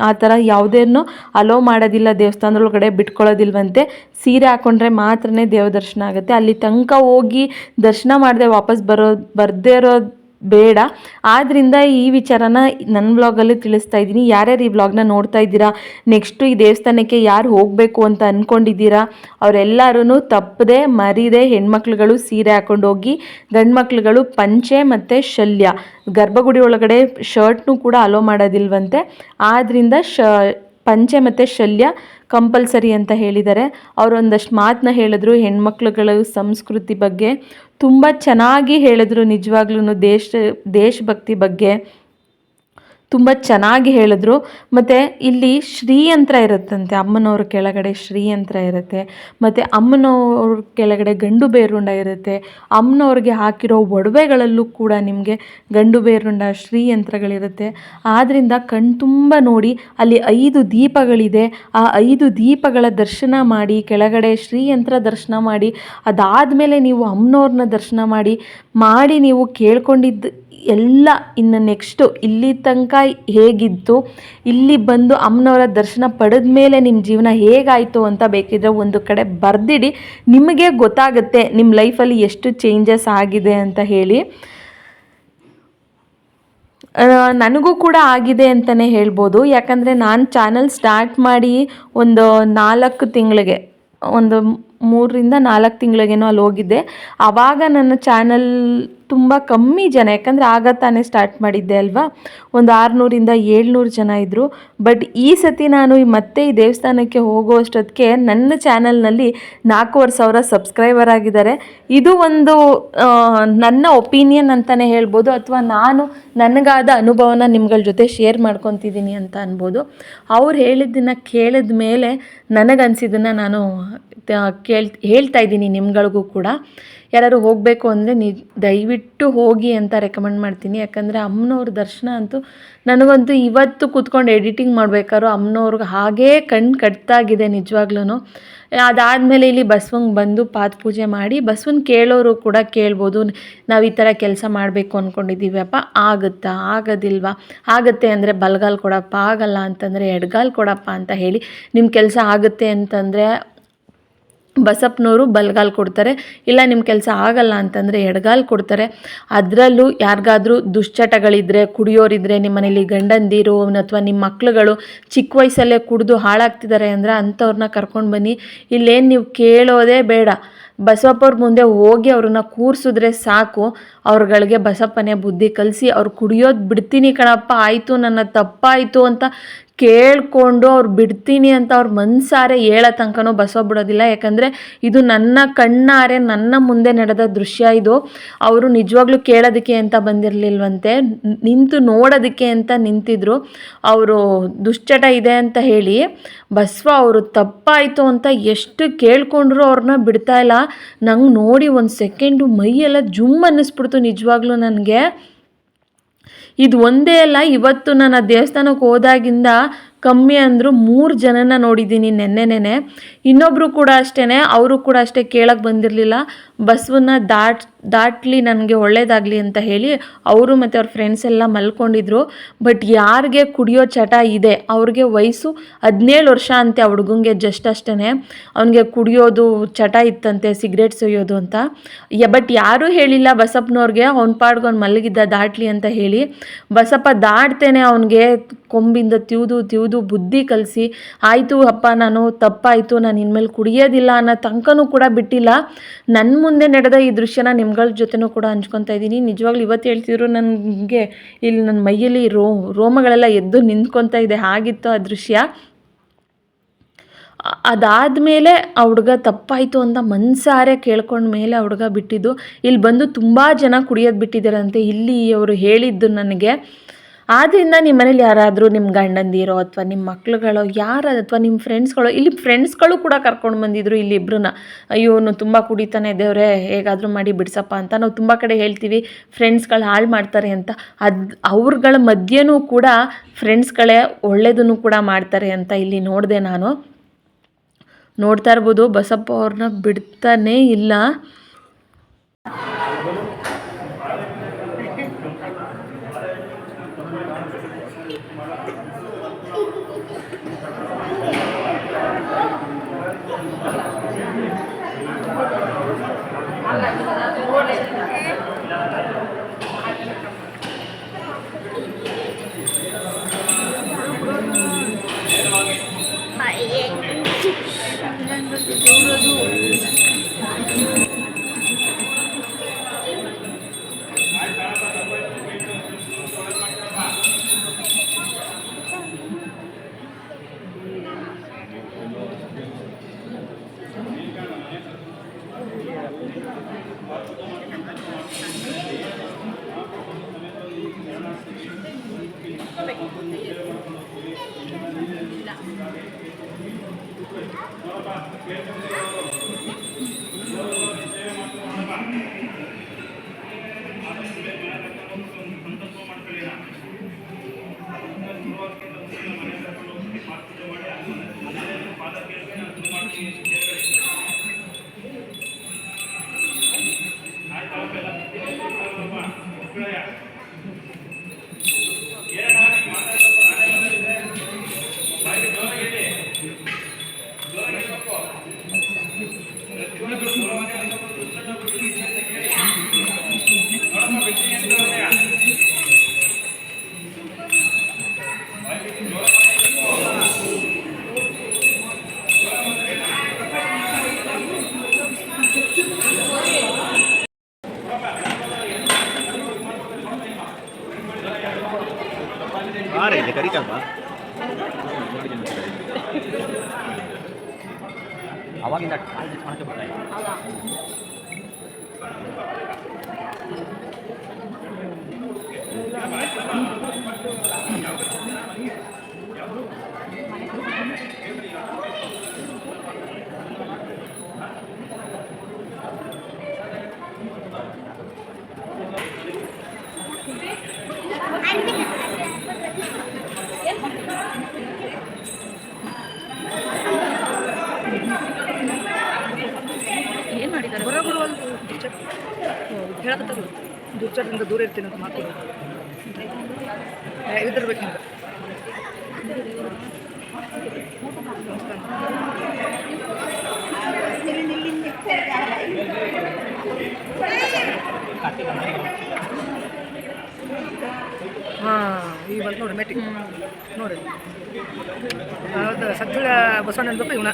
ಆ ಥರ ಯಾವುದೇನೂ ಅಲೋ ಮಾಡೋದಿಲ್ಲ, ದೇವಸ್ಥಾನದೊಳಗಡೆ ಬಿಟ್ಕೊಳ್ಳೋದಿಲ್ವಂತೆ. ಸೀರೆ ಹಾಕ್ಕೊಂಡ್ರೆ ಮಾತ್ರನೇ ದೇವ ದರ್ಶನ ಆಗುತ್ತೆ. ಅಲ್ಲಿ ತನಕ ಹೋಗಿ ದರ್ಶನ ಮಾಡದೆ ವಾಪಸ್ ಬರೋ, ಬರದೇ ಇರೋದು ಬೇಡ. ಆದ್ದರಿಂದ ಈ ವಿಚಾರನ ನನ್ನ ವ್ಲಾಗಲ್ಲಿ ತಿಳಿಸ್ತಾ ಇದ್ದೀನಿ. ಯಾರ್ಯಾರು ಈ ವ್ಲಾಗ್ನ ನೋಡ್ತಾ ಇದ್ದೀರಾ? ನೆಕ್ಸ್ಟು ಈ ದೇವಸ್ಥಾನಕ್ಕೆ ಯಾರು ಹೋಗಬೇಕು ಅಂತ ಅಂದ್ಕೊಂಡಿದ್ದೀರಾ ಅವರೆಲ್ಲರೂ ತಪ್ಪದೆ ಮರಿದೆ ಹೆಣ್ಮಕ್ಳುಗಳು ಸೀರೆ ಹಾಕೊಂಡು ಹೋಗಿ ಗಂಡು ಮಕ್ಳುಗಳು ಪಂಚೆ ಮತ್ತು ಶಲ್ಯ. ಗರ್ಭಗುಡಿ ಒಳಗಡೆ ಶರ್ಟ್ನೂ ಕೂಡ ಅಲೋ ಮಾಡೋದಿಲ್ವಂತೆ. ಆದ್ದರಿಂದ ಶ, ಪಂಚೆ ಮತ್ತು ಶಲ್ಯ ಕಂಪಲ್ಸರಿ ಅಂತ ಹೇಳಿದ್ದಾರೆ. ಅವರು ಒಂದಷ್ಟು ಮಾತನ್ನ ಹೇಳಿದ್ರು, ಹೆಣ್ಮಕ್ಳುಗಳ ಸಂಸ್ಕೃತಿ ಬಗ್ಗೆ. ತುಂಬ ಚೆನ್ನಾಗಿ ಹೇಳಿದ್ರು ನಿಜವಾಗ್ಲೂ ದೇಶ, ದೇಶಭಕ್ತಿ ಬಗ್ಗೆ. ತುಂಬ ಚೆನ್ನಾಗಿ ಹೇಳಿದ್ರು. ಮತ್ತು ಇಲ್ಲಿ ಶ್ರೀಯಂತ್ರ ಇರುತ್ತಂತೆ, ಅಮ್ಮನವ್ರ ಕೆಳಗಡೆ ಶ್ರೀಯಂತ್ರ ಇರುತ್ತೆ. ಮತ್ತು ಅಮ್ಮನವ್ರ ಕೆಳಗಡೆ ಗಂಡು ಬೇರುಂಡ ಇರುತ್ತೆ. ಅಮ್ಮನವ್ರಿಗೆ ಹಾಕಿರೋ ಒಡವೆಗಳಲ್ಲೂ ಕೂಡ ನಿಮಗೆ ಗಂಡು ಬೇರುಂಡ ಶ್ರೀಯಂತ್ರಗಳಿರುತ್ತೆ. ಆದ್ದರಿಂದ ಕಣ್ತುಂಬ ನೋಡಿ, ಅಲ್ಲಿ ಐದು ದೀಪಗಳಿದೆ. ಆ ಐದು ದೀಪಗಳ ದರ್ಶನ ಮಾಡಿ, ಕೆಳಗಡೆ ಶ್ರೀಯಂತ್ರ ದರ್ಶನ ಮಾಡಿ, ಅದಾದಮೇಲೆ ನೀವು ಅಮ್ಮನವ್ರನ್ನ ದರ್ಶನ ಮಾಡಿ ಮಾಡಿ ನೀವು ಕೇಳ್ಕೊಂಡಿದ್ದು ಎಲ್ಲ ಇನ್ನು ನೆಕ್ಸ್ಟು ಇಲ್ಲಿ ತನಕ ಹೇಗಿತ್ತು? ಇಲ್ಲಿ ಬಂದು ಅಮ್ಮನವರ ದರ್ಶನ ಪಡೆದ ಮೇಲೆ ನಿಮ್ಮ ಜೀವನ ಹೇಗಾಯಿತು ಅಂತ ಬೇಕಿದ್ರೆ ಒಂದು ಕಡೆ ಬರೆದಿಡಿ. ನಿಮಗೆ ಗೊತ್ತಾಗುತ್ತೆ ನಿಮ್ಮ ಲೈಫಲ್ಲಿ ಎಷ್ಟು ಚೇಂಜಸ್ ಆಗಿದೆ ಅಂತ ಹೇಳಿ. ನನಗೂ ಕೂಡ ಆಗಿದೆ ಅಂತಲೇ ಹೇಳ್ಬೋದು. ಯಾಕಂದರೆ ನಾನು ಚಾನಲ್ ಸ್ಟಾರ್ಟ್ ಮಾಡಿ ಒಂದು ನಾಲ್ಕು ತಿಂಗಳಿಗೆ, ಒಂದು ಮೂರರಿಂದ ನಾಲ್ಕು ತಿಂಗಳಿಗೇನೋ ಅಲ್ಲಿ ಹೋಗಿದ್ದೆ. ಆವಾಗ ನನ್ನ ಚಾನಲ್ ತುಂಬ ಕಮ್ಮಿ ಜನ, ಯಾಕಂದರೆ ಆಗ ತಾನೇ ಸ್ಟಾರ್ಟ್ ಮಾಡಿದ್ದೆ ಅಲ್ವಾ? ಒಂದು ಆರುನೂರಿಂದ ಏಳ್ನೂರು ಜನ ಇದ್ದರು ಬಟ್ ಈ ಸತಿ ನಾನು ಮತ್ತೆ ಈ ದೇವಸ್ಥಾನಕ್ಕೆ ಹೋಗುವಷ್ಟೊತ್ತಿಗೆ ನನ್ನ ಚಾನಲ್ನಲ್ಲಿ ನಾಲ್ಕೂವರೆ ಸಾವಿರ ಸಬ್ಸ್ಕ್ರೈಬರ್ ಆಗಿದ್ದಾರೆ. ಇದು ಒಂದು ನನ್ನ ಒಪಿನಿಯನ್ ಅಂತಲೇ ಹೇಳ್ಬೋದು, ಅಥವಾ ನಾನು ನನಗಾದ ಅನುಭವನ ನಿಮ್ಗಳ ಜೊತೆ ಶೇರ್ ಮಾಡ್ಕೊತಿದ್ದೀನಿ ಅಂತ ಅನ್ಬೋದು. ಅವ್ರು ಹೇಳಿದ್ದನ್ನು ಕೇಳಿದ ಮೇಲೆ ನನಗನ್ಸಿದ್ದನ್ನು ನಾನು ಕೇಳ್, ಹೇಳ್ತಾ ಇದ್ದೀನಿ ನಿಮ್ಗಳಿಗೂ ಕೂಡ. ಯಾರು ಹೋಗಬೇಕು ಅಂದರೆ ನಿ ದಯವಿಟ್ಟು ಹೋಗಿ ಅಂತ ರೆಕಮೆಂಡ್ ಮಾಡ್ತೀನಿ. ಯಾಕಂದರೆ ಅಮ್ಮನವ್ರ ದರ್ಶನ ಅಂತೂ ನನಗಂತೂ ಇವತ್ತು ಕೂತ್ಕೊಂಡು ಎಡಿಟಿಂಗ್ ಮಾಡಬೇಕಾದ್ರು ಅಮ್ಮನವ್ರಿಗೆ ಹಾಗೇ ಕಣ್ಣು ಕಟ್ತಾಗಿದೆ ನಿಜವಾಗ್ಲೂ ಅದಾದಮೇಲೆ ಇಲ್ಲಿ ಬಸವಂಗೆ ಬಂದು ಪಾತ್ ಪೂಜೆ ಮಾಡಿ ಬಸವನ್ ಕೇಳೋರು ಕೂಡ ಕೇಳ್ಬೋದು, ನಾವು ಈ ಥರ ಕೆಲಸ ಮಾಡಬೇಕು ಅಂದ್ಕೊಂಡಿದ್ದೀವಪ್ಪ ಆಗುತ್ತಾ? ಆಗೋದಿಲ್ವಾ? ಆಗುತ್ತೆ ಅಂದರೆ ಬಲಗಾಲು ಕೊಡಪ್ಪ, ಆಗಲ್ಲ ಅಂತಂದರೆ ಎಡ್ಗಾಲ್ ಕೊಡಪ್ಪ ಅಂತ ಹೇಳಿ ನಿಮ್ಮ ಕೆಲಸ ಆಗುತ್ತೆ ಅಂತಂದರೆ ಬಸಪ್ಪನವರು ಬಲ್ಗಾಲ್ ಕೊಡ್ತಾರೆ. ಇಲ್ಲ ನಿಮ್ಮ ಕೆಲಸ ಆಗಲ್ಲ ಅಂತಂದರೆ ಎಡಗಾಲು ಕೊಡ್ತಾರೆ. ಅದರಲ್ಲೂ ಯಾರಿಗಾದರೂ ದುಶ್ಚಟಗಳಿದ್ರೆ, ಕುಡಿಯೋರಿದ್ರೆ ನಿಮ್ಮ ಮನೇಲಿ ಗಂಡಂದಿರು ಅಥವಾ ನಿಮ್ಮ ಮಕ್ಳುಗಳು ಚಿಕ್ಕ ವಯಸ್ಸಲ್ಲೇ ಕುಡಿದು ಹಾಳಾಗ್ತಿದ್ದಾರೆ ಅಂದರೆ ಅಂಥವ್ರನ್ನ ಕರ್ಕೊಂಡು ಬನ್ನಿ. ಇಲ್ಲೇನು ನೀವು ಕೇಳೋದೇ ಬೇಡ. ಬಸಪ್ಪವ್ರ ಮುಂದೆ ಹೋಗಿ ಅವ್ರನ್ನ ಕೂರಿಸಿದ್ರೆ ಸಾಕು. ಅವ್ರಗಳಿಗೆ ಬಸಪ್ಪನೇ ಬುದ್ಧಿ ಕಲಿಸಿ, ಅವ್ರು ಕುಡಿಯೋದು ಬಿಡ್ತೀನಿ ಕಣಪ್ಪ, ಆಯಿತು, ನನ್ನ ತಪ್ಪಾಯಿತು ಅಂತ ಕೇಳಿಕೊಂಡು ಅವ್ರು ಬಿಡ್ತೀನಿ ಅಂತ ಅವ್ರ ಮನ್ಸಾರೆ ಹೇಳೋ ತನಕನೂ ಬಸವ ಬಿಡೋದಿಲ್ಲ ಯಾಕಂದರೆ ಇದು ನನ್ನ ಕಣ್ಣಾರೆ, ನನ್ನ ಮುಂದೆ ನಡೆದ ದೃಶ್ಯ ಇದು. ಅವರು ನಿಜವಾಗ್ಲೂ ಕೇಳೋದಕ್ಕೆ ಅಂತ ಬಂದಿರಲಿಲ್ವಂತೆ. ನಿಂತು ನೋಡೋದಕ್ಕೆ ಅಂತ ನಿಂತಿದ್ರು. ಅವರು ದುಶ್ಚಟ ಇದೆ ಅಂತ ಹೇಳಿ ಬಸವ ಅವರು ತಪ್ಪಾಯಿತು ಅಂತ ಎಷ್ಟು ಕೇಳ್ಕೊಂಡ್ರು ಅವ್ರನ್ನ ಬಿಡ್ತಾ ಇಲ್ಲ. ನಂಗೆ ನೋಡಿ ಒಂದು ಸೆಕೆಂಡು ಮೈಯೆಲ್ಲ ಜುಮ್ ಅನ್ನಿಸ್ಬಿಡ್ತು ನಿಜವಾಗ್ಲೂ ನನಗೆ. ಇದು ಒಂದೇ ಅಲ್ಲ, ಇವತ್ತು ನಾನು ಆ ದೇವಸ್ಥಾನಕ್ಕೆ ಹೋದಾಗಿಂದ ಕಮ್ಮಿ ಅಂದರೂ ಮೂರು ಜನನ ನೋಡಿದ್ದೀನಿ ನೆನ್ನೆನೇ ನೆನೆ ಇನ್ನೊಬ್ಬರು ಕೂಡ ಅಷ್ಟೇ ಅವರು ಕೂಡ ಅಷ್ಟೇ ಕೇಳಕ್ಕೆ ಬಂದಿರಲಿಲ್ಲ. ಬಸ್ವನ್ನ ದಾಟ್ ದಾಟ್ಲಿ ನನಗೆ ಒಳ್ಳೇದಾಗಲಿ ಅಂತ ಹೇಳಿ ಅವರು ಮತ್ತು ಅವ್ರ ಫ್ರೆಂಡ್ಸ್ ಎಲ್ಲ ಮಲ್ಕೊಂಡಿದ್ರು. ಬಟ್ ಯಾರಿಗೆ ಕುಡಿಯೋ ಚಟ ಇದೆ, ಅವ್ರಿಗೆ ವಯಸ್ಸು ಹದಿನೇಳು ವರ್ಷ ಅಂತೆ ಆ ಹುಡುಗಂಗೆ ಜಸ್ಟ್ ಅಷ್ಟೇ ಅವನಿಗೆ ಕುಡಿಯೋದು ಚಟ ಇತ್ತಂತೆ ಸಿಗರೇಟ್ ಸೊಯ್ಯೋದು ಅಂತ. ಬಟ್ ಯಾರೂ ಹೇಳಿಲ್ಲ ಬಸಪ್ಪನವ್ರಿಗೆ, ಅವ್ನ ಪಾಡ್ಗೊಂಡು ಮಲಗಿದ್ದ ದಾಟ್ಲಿ ಅಂತ ಹೇಳಿ. ಬಸಪ್ಪ ದಾಟ್ತೇನೆ ಅವನಿಗೆ, ಕೊಂಬಿಂದ ತಿವ್ದು ತಿವ್ದು ಬುದ್ಧಿ ಕಲಿಸಿ, ಆಯಿತು ಅಪ್ಪ ನಾನು ತಪ್ಪಾಯಿತು, ನಾನು ಇನ್ಮೇಲೆ ಕುಡಿಯೋದಿಲ್ಲ ಅನ್ನೋ ತನಕನೂ ಕೂಡ ಬಿಟ್ಟಿಲ್ಲ. ನನ್ನ ಮುಂದೆ ನಡೆದ ಈ ದೃಶ್ಯನ ನಿಮ್ಗಳ ಜೊತೆನೂ ಕೂಡ ಹಂಚ್ಕೊತಾ ಇದ್ದೀನಿ. ನಿಜವಾಗ್ಲೂ ಇವತ್ತು ಹೇಳ್ತಿದ್ರು ನನಗೆ, ಇಲ್ಲಿ ನನ್ನ ಮೈಯಲ್ಲಿ ರೋ, ರೋಮಗಳೆಲ್ಲ ಎದ್ದು ನಿಂತ್ಕೊತಾ ಇದೆ, ಹಾಗಿತ್ತು ಆ ದೃಶ್ಯ ಅದಾದಮೇಲೆ ಆ ಹುಡುಗ ತಪ್ಪಾಯಿತು ಅಂತ ಮನ್ಸಾರೆ ಕೇಳ್ಕೊಂಡ ಮೇಲೆ ಆ ಹುಡುಗ ಬಿಟ್ಟಿದ್ದು. ಇಲ್ಲಿ ಬಂದು ತುಂಬ ಜನ ಕುಡಿಯೋದು ಬಿಟ್ಟಿದ್ದಾರಂತೆ. ಇಲ್ಲಿ ಅವರು ಹೇಳಿದ್ದು ನನಗೆ. ಆದ್ದರಿಂದ ನಿಮ್ಮ ಮನೇಲಿ ಯಾರಾದರೂ ನಿಮ್ಮ ಗಂಡಂದಿರೋ ಅಥವಾ ನಿಮ್ಮ ಮಕ್ಳುಗಳೋ ಯಾರು ಅಥವಾ ನಿಮ್ಮ ಫ್ರೆಂಡ್ಸ್ಗಳು ಇಲ್ಲಿ ಫ್ರೆಂಡ್ಸ್ಗಳು ಕೂಡ ಕರ್ಕೊಂಡು ಬಂದಿದ್ರು ಇಲ್ಲಿ ಇಬ್ಬರನ್ನ ಅಯ್ಯೋನು ತುಂಬ ಕುಡಿತಾನೆ ದೇವರೇ, ಹೇಗಾದರೂ ಮಾಡಿ ಬಿಡಿಸಪ್ಪ ಅಂತ ನಾವು ತುಂಬ ಕಡೆ ಹೇಳ್ತೀವಿ ಫ್ರೆಂಡ್ಸ್ಗಳು ಹಾಳು ಮಾಡ್ತಾರೆ ಅಂತ. ಅದು, ಅವ್ರಗಳ ಮಧ್ಯೆನೂ ಕೂಡ ಫ್ರೆಂಡ್ಸ್ಗಳೇ ಒಳ್ಳೆಯದನ್ನು ಕೂಡ ಮಾಡ್ತಾರೆ ಅಂತ ಇಲ್ಲಿ ನೋಡಿದೆ ನಾನು. ನೋಡ್ತಾ ಇರ್ಬೋದು, ಬಸಪ್ಪ ಅವ್ರನ್ನ ಬಿಡ್ತಾನೇ ಇಲ್ಲ. Thank you. ಹಾಂ ಈಗ ಬಂತು ನೋಡಿ ಮೆಟ್ಟಿಗೆ ನೋಡಿ ಹೌದು ಸಜ್ಜುಳ ಬಸವಣ್ಣ ಅನ್ಬೇಕು ಇವನ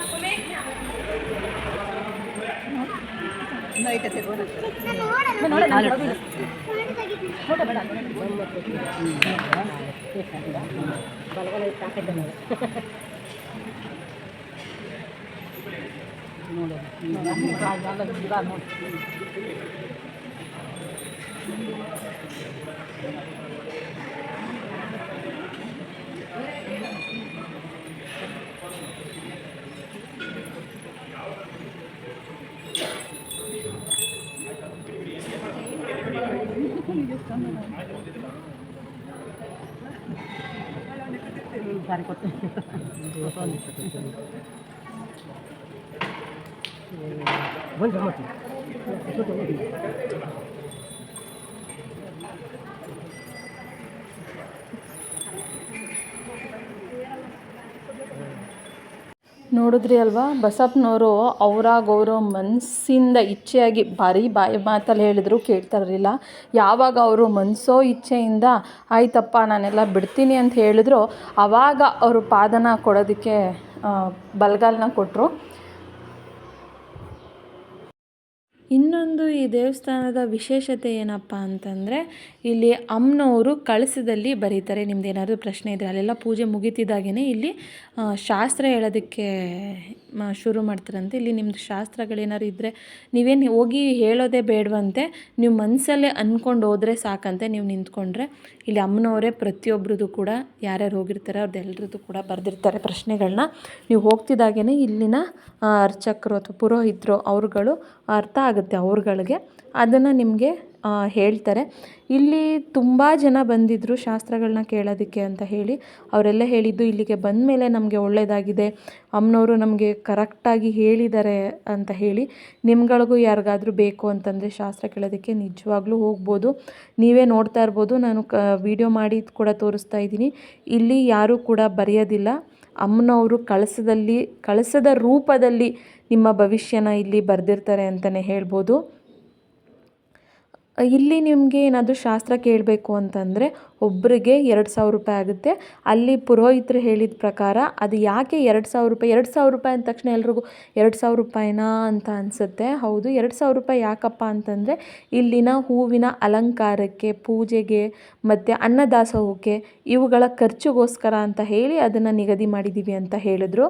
సరికొత్త ನೋಡಿದ್ರಿ ಅಲ್ವಾ? ಬಸಪ್ಪನವರು ಅವರ ಗೌರವ ಮನಸ್ಸಿಂದ ಇಚ್ಛೆಯಾಗಿ ಭಾರಿ ಬಾಯಿ ಮಾತಲ್ಲಿ ಹೇಳಿದ್ರು ಕೇಳ್ತಾ ಇರಲಿಲ್ಲ. ಯಾವಾಗ ಅವರು ಮನಸ್ಸೋ ಇಚ್ಛೆಯಿಂದ, ಆಯ್ತಪ್ಪ, ನಾನೆಲ್ಲ ಬಿಡ್ತೀನಿ ಅಂತ ಹೇಳಿದ್ರು ಆವಾಗ ಅವರು ಪಾದನ ಕೊಡೋದಕ್ಕೆ ಬಲಗಾಲನ್ನ ಕೊಟ್ಟರು ಇನ್ನೊಂದು ಈ ದೇವಸ್ಥಾನದ ವಿಶೇಷತೆ ಏನಪ್ಪ ಅಂತಂದರೆ, ಇಲ್ಲಿ ಅಮ್ಮನವರು ಕಳಸದಲ್ಲಿ ಬರೀತಾರೆ. ನಿಮ್ದು ಏನಾದರೂ ಪ್ರಶ್ನೆ ಇದ್ದರೆ ಅಲ್ಲೆಲ್ಲ ಪೂಜೆ ಮುಗಿತಿದ್ದಾಗೇ ಇಲ್ಲಿ ಶಾಸ್ತ್ರ ಹೇಳೋದಕ್ಕೆ ಶುರು ಮಾಡ್ತಾರಂತೆ. ಇಲ್ಲಿ ನಿಮ್ಮದು ಶಾಸ್ತ್ರಗಳೇನಾದ್ರು ಇದ್ದರೆ ನೀವೇನು ಹೋಗಿ ಹೇಳೋದೇ ಬೇಡವಂತೆ. ನೀವು ಮನಸ್ಸಲ್ಲೇ ಅಂದ್ಕೊಂಡು ಹೋದರೆ ಸಾಕಂತೆ. ನೀವು ನಿಂತ್ಕೊಂಡ್ರೆ ಇಲ್ಲಿ ಅಮ್ಮನವರೇ ಪ್ರತಿಯೊಬ್ಬರದ್ದು ಕೂಡ ಯಾರ್ಯಾರು ಹೋಗಿರ್ತಾರೆ ಅವ್ರದ್ದೆಲ್ಲರದ್ದು ಕೂಡ ಬರೆದಿರ್ತಾರೆ ಪ್ರಶ್ನೆಗಳನ್ನ ನೀವು ಹೋಗ್ತಿದ್ದಾಗೇ ಇಲ್ಲಿನ ಅರ್ಚಕರು ಅಥವಾ ಪುರೋಹಿತರು ಅವ್ರುಗಳು ಅರ್ಥ ಆಗುತ್ತೆ ಅವ್ರುಗಳಿಗೆ. ಅದನ್ನು ನಿಮಗೆ ಹೇಳ್ತಾರೆ. ಇಲ್ಲಿ ತುಂಬ ಜನ ಬಂದಿದ್ದರು ಶಾಸ್ತ್ರಗಳನ್ನ ಕೇಳೋದಕ್ಕೆ ಅಂತ ಹೇಳಿ. ಅವರೆಲ್ಲ ಹೇಳಿದ್ದು ಇಲ್ಲಿಗೆ ಬಂದ ಮೇಲೆ ನಮಗೆ ಒಳ್ಳೆಯದಾಗಿದೆ ಅಮ್ಮನವರು ನಮಗೆ ಕರೆಕ್ಟಾಗಿ ಹೇಳಿದ್ದಾರೆ ಅಂತ ಹೇಳಿ. ನಿಮ್ಗಳಿಗೂ ಯಾರಿಗಾದರೂ ಬೇಕು ಅಂತಂದರೆ ಶಾಸ್ತ್ರ ಕೇಳೋದಕ್ಕೆ ನಿಜವಾಗ್ಲೂ ಹೋಗ್ಬೋದು. ನೀವೇ ನೋಡ್ತಾ ಇರ್ಬೋದು, ನಾನು ಕ, ವಿಡಿಯೋ ಮಾಡಿ ಕೂಡ ತೋರಿಸ್ತಾ ಇದ್ದೀನಿ. ಇಲ್ಲಿ ಯಾರೂ ಕೂಡ ಬರೆಯೋದಿಲ್ಲ. ಅಮ್ಮನವರು ಕಳಸದಲ್ಲಿ, ಕಳಸದ ರೂಪದಲ್ಲಿ ನಿಮ್ಮ ಭವಿಷ್ಯನ ಇಲ್ಲಿ ಬರೆದಿರ್ತಾರೆ ಅಂತಲೇ ಹೇಳ್ಬೋದು. ಇಲ್ಲಿ ನಿಮಗೆ ಏನಾದರೂ ಶಾಸ್ತ್ರ ಕೇಳಬೇಕು ಅಂತಂದರೆ ಒಬ್ಬರಿಗೆ ಎರಡು ಸಾವಿರ ರೂಪಾಯಿ ಆಗುತ್ತೆ. ಅಲ್ಲಿ ಪುರೋಹಿತರು ಹೇಳಿದ ಪ್ರಕಾರ ಅದು ಯಾಕೆ ಎರಡು ಸಾವಿರ ರೂಪಾಯಿ, ಎರಡು ಸಾವಿರ ರೂಪಾಯಿ ಅಂದ ತಕ್ಷಣ ಎಲ್ರಿಗೂ ಎರಡು ಸಾವಿರ ರೂಪಾಯಿನಾ ಅಂತ ಅನಿಸುತ್ತೆ. ಹೌದು, ಎರಡು ಸಾವಿರ ರೂಪಾಯಿ ಯಾಕಪ್ಪ ಅಂತಂದರೆ ಇಲ್ಲಿನ ಹೂವಿನ ಅಲಂಕಾರಕ್ಕೆ, ಪೂಜೆಗೆ ಮತ್ತು ಅನ್ನದಾಸೋಹಕ್ಕೆ ಇವುಗಳ ಖರ್ಚುಗೋಸ್ಕರ ಅಂತ ಹೇಳಿ ಅದನ್ನು ನಿಗದಿ ಮಾಡಿದ್ದೀವಿ ಅಂತ ಹೇಳಿದ್ರು.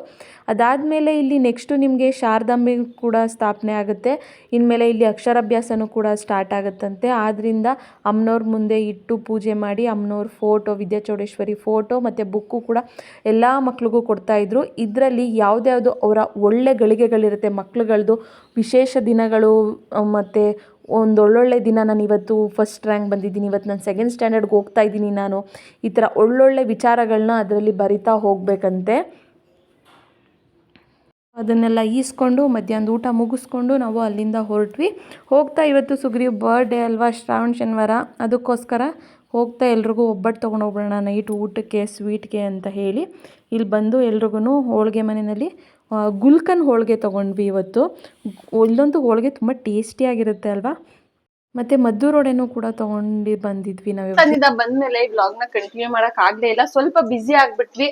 ಅದಾದಮೇಲೆ ಇಲ್ಲಿ ನೆಕ್ಸ್ಟು ನಿಮಗೆ ಶಾರದಾಂಬೆ ಕೂಡ ಸ್ಥಾಪನೆ ಆಗುತ್ತೆ. ಇನ್ಮೇಲೆ ಇಲ್ಲಿ ಅಕ್ಷರಾಭ್ಯಾಸನೂ ಕೂಡ ಸ್ಟಾರ್ಟ್ ಆಗುತ್ತಂತೆ. ಆದ್ದರಿಂದ ಅಮ್ಮನವ್ರ ಮುಂದೆ ಇಟ್ಟು ಪೂಜೆ ಮಾಡಿ ಅಮ್ಮನವ್ರ ಫೋಟೋ, ವಿದ್ಯಾಚೌಡೇಶ್ವರಿ ಫೋಟೋ ಮತ್ತು ಬುಕ್ಕು ಕೂಡ ಎಲ್ಲ ಮಕ್ಳಿಗೂ ಕೊಡ್ತಾಯಿದ್ರು ಇದರಲ್ಲಿ ಯಾವುದ್ಯಾವುದು ಅವರ ಒಳ್ಳೆ ಗಳಿಗೆಗಳಿರುತ್ತೆ ಮಕ್ಳುಗಳದ್ದು ವಿಶೇಷ ದಿನಗಳು ಮತ್ತು ಒಂದು ಒಳ್ಳೊಳ್ಳೆ ದಿನ ನಾನು ಇವತ್ತು ಫಸ್ಟ್ ರ್ಯಾಂಕ್ ಬಂದಿದ್ದೀನಿ, ಇವತ್ತು ನಾನು ಸೆಕೆಂಡ್ ಸ್ಟ್ಯಾಂಡರ್ಡ್ಗೆ ಹೋಗ್ತಾ ಇದ್ದೀನಿ ನಾನು. ಈ ಥರ ಒಳ್ಳೊಳ್ಳೆ ವಿಚಾರಗಳನ್ನ ಅದರಲ್ಲಿ ಬರಿತಾ ಹೋಗಬೇಕಂತೆ. ಅದನ್ನೆಲ್ಲ ಈಸ್ಕೊಂಡು ಮಧ್ಯಾಹ್ನದ ಊಟ ಮುಗಿಸ್ಕೊಂಡು ನಾವು ಅಲ್ಲಿಂದ ಹೊರಟ್ವಿ. ಹೋಗ್ತಾ ಇವತ್ತು ಸುಗ್ರೀವ್ ಬರ್ಡೇ ಅಲ್ವಾ ಶ್ರಾವಣ ಶನಿವಾರ, ಅದಕ್ಕೋಸ್ಕರ ಹೋಗ್ತಾ ಎಲ್ರಿಗೂ ಒಬ್ಬಟ್ಟು ತೊಗೊಂಡು ಹೋಗ್ಬಿಡೋಣ, ನೈಟ್ ಊಟಕ್ಕೆ, ಸ್ವೀಟ್ಗೆ ಅಂತ ಹೇಳಿ. ಇಲ್ಲಿ ಬಂದು ಎಲ್ರಿಗೂ ಹೋಳಿಗೆ ಮನೆಯಲ್ಲಿ ಗುಲ್ಕನ್ ಹೋಳಿಗೆ ತೊಗೊಂಡ್ವಿ ಇವತ್ತು. ಇಲ್ಲಂತೂ ಹೋಳಿಗೆ ತುಂಬ ಟೇಸ್ಟಿಯಾಗಿರುತ್ತೆ ಅಲ್ವಾ? ಮತ್ತೆ ಮದ್ದು ಮದ್ದೂರೊಡೆನೂ ಕೂಡ ತಗೊಂಡು ಬಂದಿದ್ವಿ ನಾವು ಬಂದ್ಮೇಲೆ ಈ ನ ಕಂಟಿನ್ಯೂ ಮಾಡಕ್ ಆಗ್ಲೇ ಇಲ್ಲ. ಸ್ವಲ್ಪ ಬಿಸಿ ಆಗ್ಬಿಟ್ವಿ.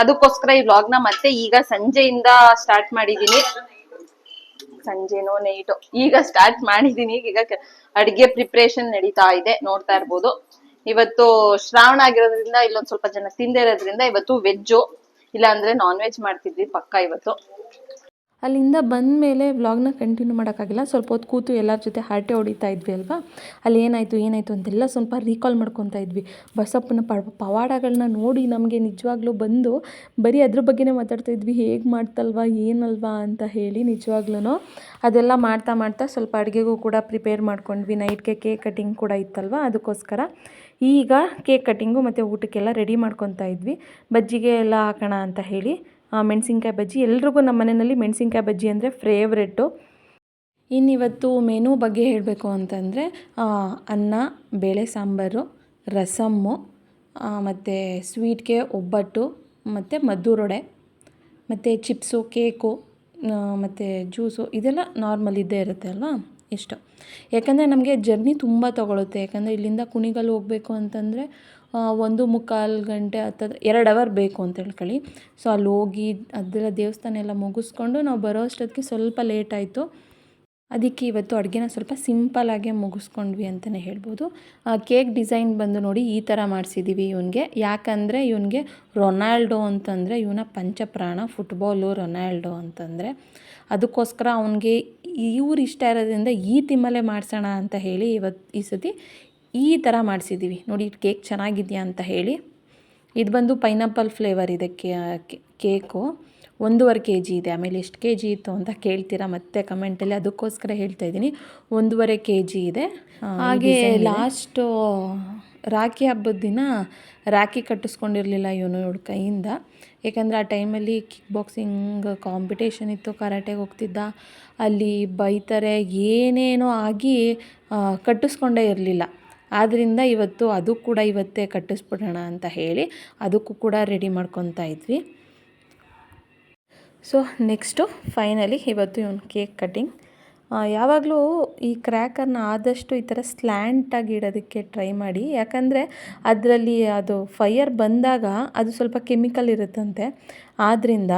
ಅದಕ್ಕೋಸ್ಕರ ಈ ವ್ಲಾಗ್ನ ಮತ್ತೆ ಈಗ ಸಂಜೆಯಿಂದ ಸ್ಟಾರ್ಟ್ ಮಾಡಿದೀನಿ. ಸಂಜೆನೋ ನೈಟು. ಈಗ ಸ್ಟಾರ್ಟ್ ಮಾಡಿದೀನಿ. ಈಗ ಅಡ್ಗೆ ಪ್ರಿಪ್ರೇಷನ್ ನಡೀತಾ ಇದೆ. ನೋಡ್ತಾ ಇರ್ಬೋದು. ಇವತ್ತು ಶ್ರಾವಣ ಆಗಿರೋದ್ರಿಂದ ಇಲ್ಲೊಂದು ಸ್ವಲ್ಪ ಜನ ತಿಂದೇ ಇರೋದ್ರಿಂದ ಇವತ್ತು ವೆಜ್ಜು ಇಲ್ಲ ಅಂದ್ರೆ ನಾನ್ ವೆಜ್ ಮಾಡ್ತಿದ್ವಿ ಪಕ್ಕ ಇವತ್ತು. ಅಲ್ಲಿಂದ ಬಂದ ಮೇಲೆ ವ್ಲಾಗ್ನ ಕಂಟಿನ್ಯೂ ಮಾಡೋಕ್ಕಾಗಿಲ್ಲ. ಸ್ವಲ್ಪ ಹೊತ್ತು ಕೂತು ಎಲ್ಲರ ಜೊತೆ ಹರಟೆ ಹೊಡಿತಾ ಇದ್ವಿ ಅಲ್ವಾ? ಅಲ್ಲಿ ಏನಾಯಿತು ಏನಾಯಿತು ಅಂತೆಲ್ಲ ಸ್ವಲ್ಪ ರೀಕಾಲ್ ಮಾಡ್ಕೊತಾ ಇದ್ವಿ. ಬಸಪ್ಪನ ಪವಾಡಗಳನ್ನ ನೋಡಿ ನಮಗೆ ನಿಜವಾಗ್ಲೂ ಬಂದು ಬರೀ ಅದ್ರ ಬಗ್ಗೆನೇ ಮಾತಾಡ್ತಾ ಇದ್ವಿ. ಹೇಗೆ ಮಾಡ್ತಲ್ವಾ, ಏನಲ್ವಾ ಅಂತ ಹೇಳಿ ನಿಜವಾಗ್ಲೂ ಅದೆಲ್ಲ ಮಾಡ್ತಾ ಮಾಡ್ತಾ ಸ್ವಲ್ಪ ಅಡುಗೆಗೂ ಕೂಡ ಪ್ರಿಪೇರ್ ಮಾಡ್ಕೊಂಡ್ವಿ. ನೈಟ್ಗೆ ಕೇಕ್ ಕಟಿಂಗ್ ಕೂಡ ಇತ್ತಲ್ವ? ಅದಕ್ಕೋಸ್ಕರ. ಈಗ ಕೇಕ್ ಕಟ್ಟಿಂಗು ಮತ್ತು ಊಟಕ್ಕೆಲ್ಲ ರೆಡಿ ಮಾಡ್ಕೊತಾ ಇದ್ವಿ. ಬಜ್ಜಿಗೆ ಎಲ್ಲ ಹಾಕೋಣ ಅಂತ ಹೇಳಿ ಮೆಣಸಿನ್ಕಾಯಿ ಬಜ್ಜಿ ಎಲ್ರಿಗೂ ನಮ್ಮ ಮನೆಯಲ್ಲಿ ಮೆಣಸಿನ್ಕಾಯಿ ಬಜ್ಜಿ ಅಂದರೆ ಫೇವ್ರೆಟ್ಟು ಇನ್ನಿವತ್ತು ಮೆನು ಬಗ್ಗೆ ಹೇಳಬೇಕು ಅಂತಂದರೆ ಅನ್ನ, ಬೇಳೆ ಸಾಂಬಾರು, ರಸಮ್ಮು ಮತ್ತು ಸ್ವೀಟ್ಗೆ ಒಬ್ಬಟ್ಟು, ಮತ್ತು ಮದ್ದೂರೊಡೆ ಮತ್ತು ಚಿಪ್ಸು ಕೇಕು ಮತ್ತು ಜ್ಯೂಸು ಇದೆಲ್ಲ ನಾರ್ಮಲ್ ಇದ್ದೇ ಇರುತ್ತೆ ಅಲ್ವಾ? ಇಷ್ಟು. ಯಾಕಂದರೆ ನಮಗೆ ಜರ್ನಿ ತುಂಬ ತೊಗೊಳುತ್ತೆ. ಯಾಕಂದರೆ ಇಲ್ಲಿಂದ ಕುಣಿಗಲ್ ಹೋಗಬೇಕು ಅಂತಂದರೆ ಒಂದು ಮುಕ್ಕಾಲು ಗಂಟೆ ಅಥವಾ ಎರಡು ಅವರ್ ಬೇಕು ಅಂತ ಹೇಳ್ಕೊಳ್ಳಿ. ಸೊ ಅಲ್ಲಿ ಹೋಗಿ ಅದೆಲ್ಲ ದೇವಸ್ಥಾನ ಎಲ್ಲ ಮುಗಿಸ್ಕೊಂಡು ನಾವು ಬರೋ ಅಷ್ಟೊತ್ತಿಗೆ ಸ್ವಲ್ಪ ಲೇಟ್ ಆಯಿತು. ಅದಕ್ಕೆ ಇವತ್ತು ಅಡುಗೆನ ಸ್ವಲ್ಪ ಸಿಂಪಲಾಗೆ ಮುಗಿಸ್ಕೊಂಡ್ವಿ ಅಂತಲೇ ಹೇಳ್ಬೋದು. ಕೇಕ್ ಡಿಸೈನ್ ಬಂದು ನೋಡಿ ಈ ಥರ ಮಾಡಿಸಿದ್ದೀವಿ ಇವನಿಗೆ. ಯಾಕಂದರೆ ಇವನಿಗೆ ರೊನಾಲ್ಡೋ ಅಂತಂದರೆ, ಇವನ ಪಂಚಪ್ರಾಣ ಫುಟ್ಬಾಲು ರೊನಾಲ್ಡೋ ಅಂತಂದರೆ. ಅದಕ್ಕೋಸ್ಕರ ಅವನಿಗೆ ಇವ್ರು ಇಷ್ಟ ಇರೋದ್ರಿಂದ ಈ ತಿಮ್ಮಲೆ ಮಾಡಿಸೋಣ ಅಂತ ಹೇಳಿ ಇವತ್ತು ಈ ಸತಿ ಈ ಥರ ಮಾಡಿಸಿದ್ದೀವಿ ನೋಡಿ ಕೇಕ್ ಚೆನ್ನಾಗಿದೆಯಾ ಅಂತ ಹೇಳಿ. ಇದು ಬಂದು ಪೈನಾಪಲ್ ಫ್ಲೇವರ್ ಇದೆ ಕೇಕು. ಒಂದೂವರೆ ಕೆ ಜಿ ಇದೆ. ಆಮೇಲೆ ಎಷ್ಟು ಕೆ ಜಿ ಇತ್ತು ಅಂತ ಕೇಳ್ತೀರಾ ಮತ್ತೆ ಕಮೆಂಟಲ್ಲಿ ಅದಕ್ಕೋಸ್ಕರ ಹೇಳ್ತಾ ಇದ್ದೀನಿ. ಒಂದೂವರೆ ಕೆ ಜಿ ಇದೆ ಹಾಗೆ ಲಾಸ್ಟು ರಾಖಿ ಹಬ್ಬದ ದಿನ ರಾಖಿ ಕಟ್ಟಿಸ್ಕೊಂಡಿರಲಿಲ್ಲ ಇವನು ಇವಳು ಕೈಯಿಂದ. ಏಕೆಂದರೆ ಆ ಟೈಮಲ್ಲಿ ಕಿಕ್ ಬಾಕ್ಸಿಂಗ್ ಕಾಂಪಿಟೇಷನ್ ಇತ್ತು, ಕರಾಟೆಗೆ ಹೋಗ್ತಿದ್ದ. ಅಲ್ಲಿ ಬೈತಾರೆ, ಏನೇನೋ ಆಗಿ ಕಟ್ಟಿಸ್ಕೊಂಡೇ ಇರಲಿಲ್ಲ. ಆದ್ದರಿಂದ ಇವತ್ತು ಅದು ಕೂಡ ಇವತ್ತೇ ಕಟ್ಟಿಸ್ಬಿಡೋಣ ಅಂತ ಹೇಳಿ ಅದಕ್ಕೂ ಕೂಡ ರೆಡಿ ಮಾಡ್ಕೊತಾ ಇದ್ವಿ. ಸೊ, ನೆಕ್ಸ್ಟು ಫೈನಲಿ ಇವತ್ತು ಇವನು ಕೇಕ್ ಕಟ್ಟಿಂಗ್ ಯಾವಾಗಲೂ ಈ ಕ್ರ್ಯಾಕರ್ನ ಆದಷ್ಟು ಈ ಥರ ಸ್ಲ್ಯಾಂಟಾಗಿ ಇಡೋದಕ್ಕೆ ಟ್ರೈ ಮಾಡಿ. ಯಾಕಂದರೆ ಅದರಲ್ಲಿ ಅದು ಫೈಯರ್ ಬಂದಾಗ ಅದು ಸ್ವಲ್ಪ ಕೆಮಿಕಲ್ ಇರುತ್ತಂತೆ. ಆದ್ದರಿಂದ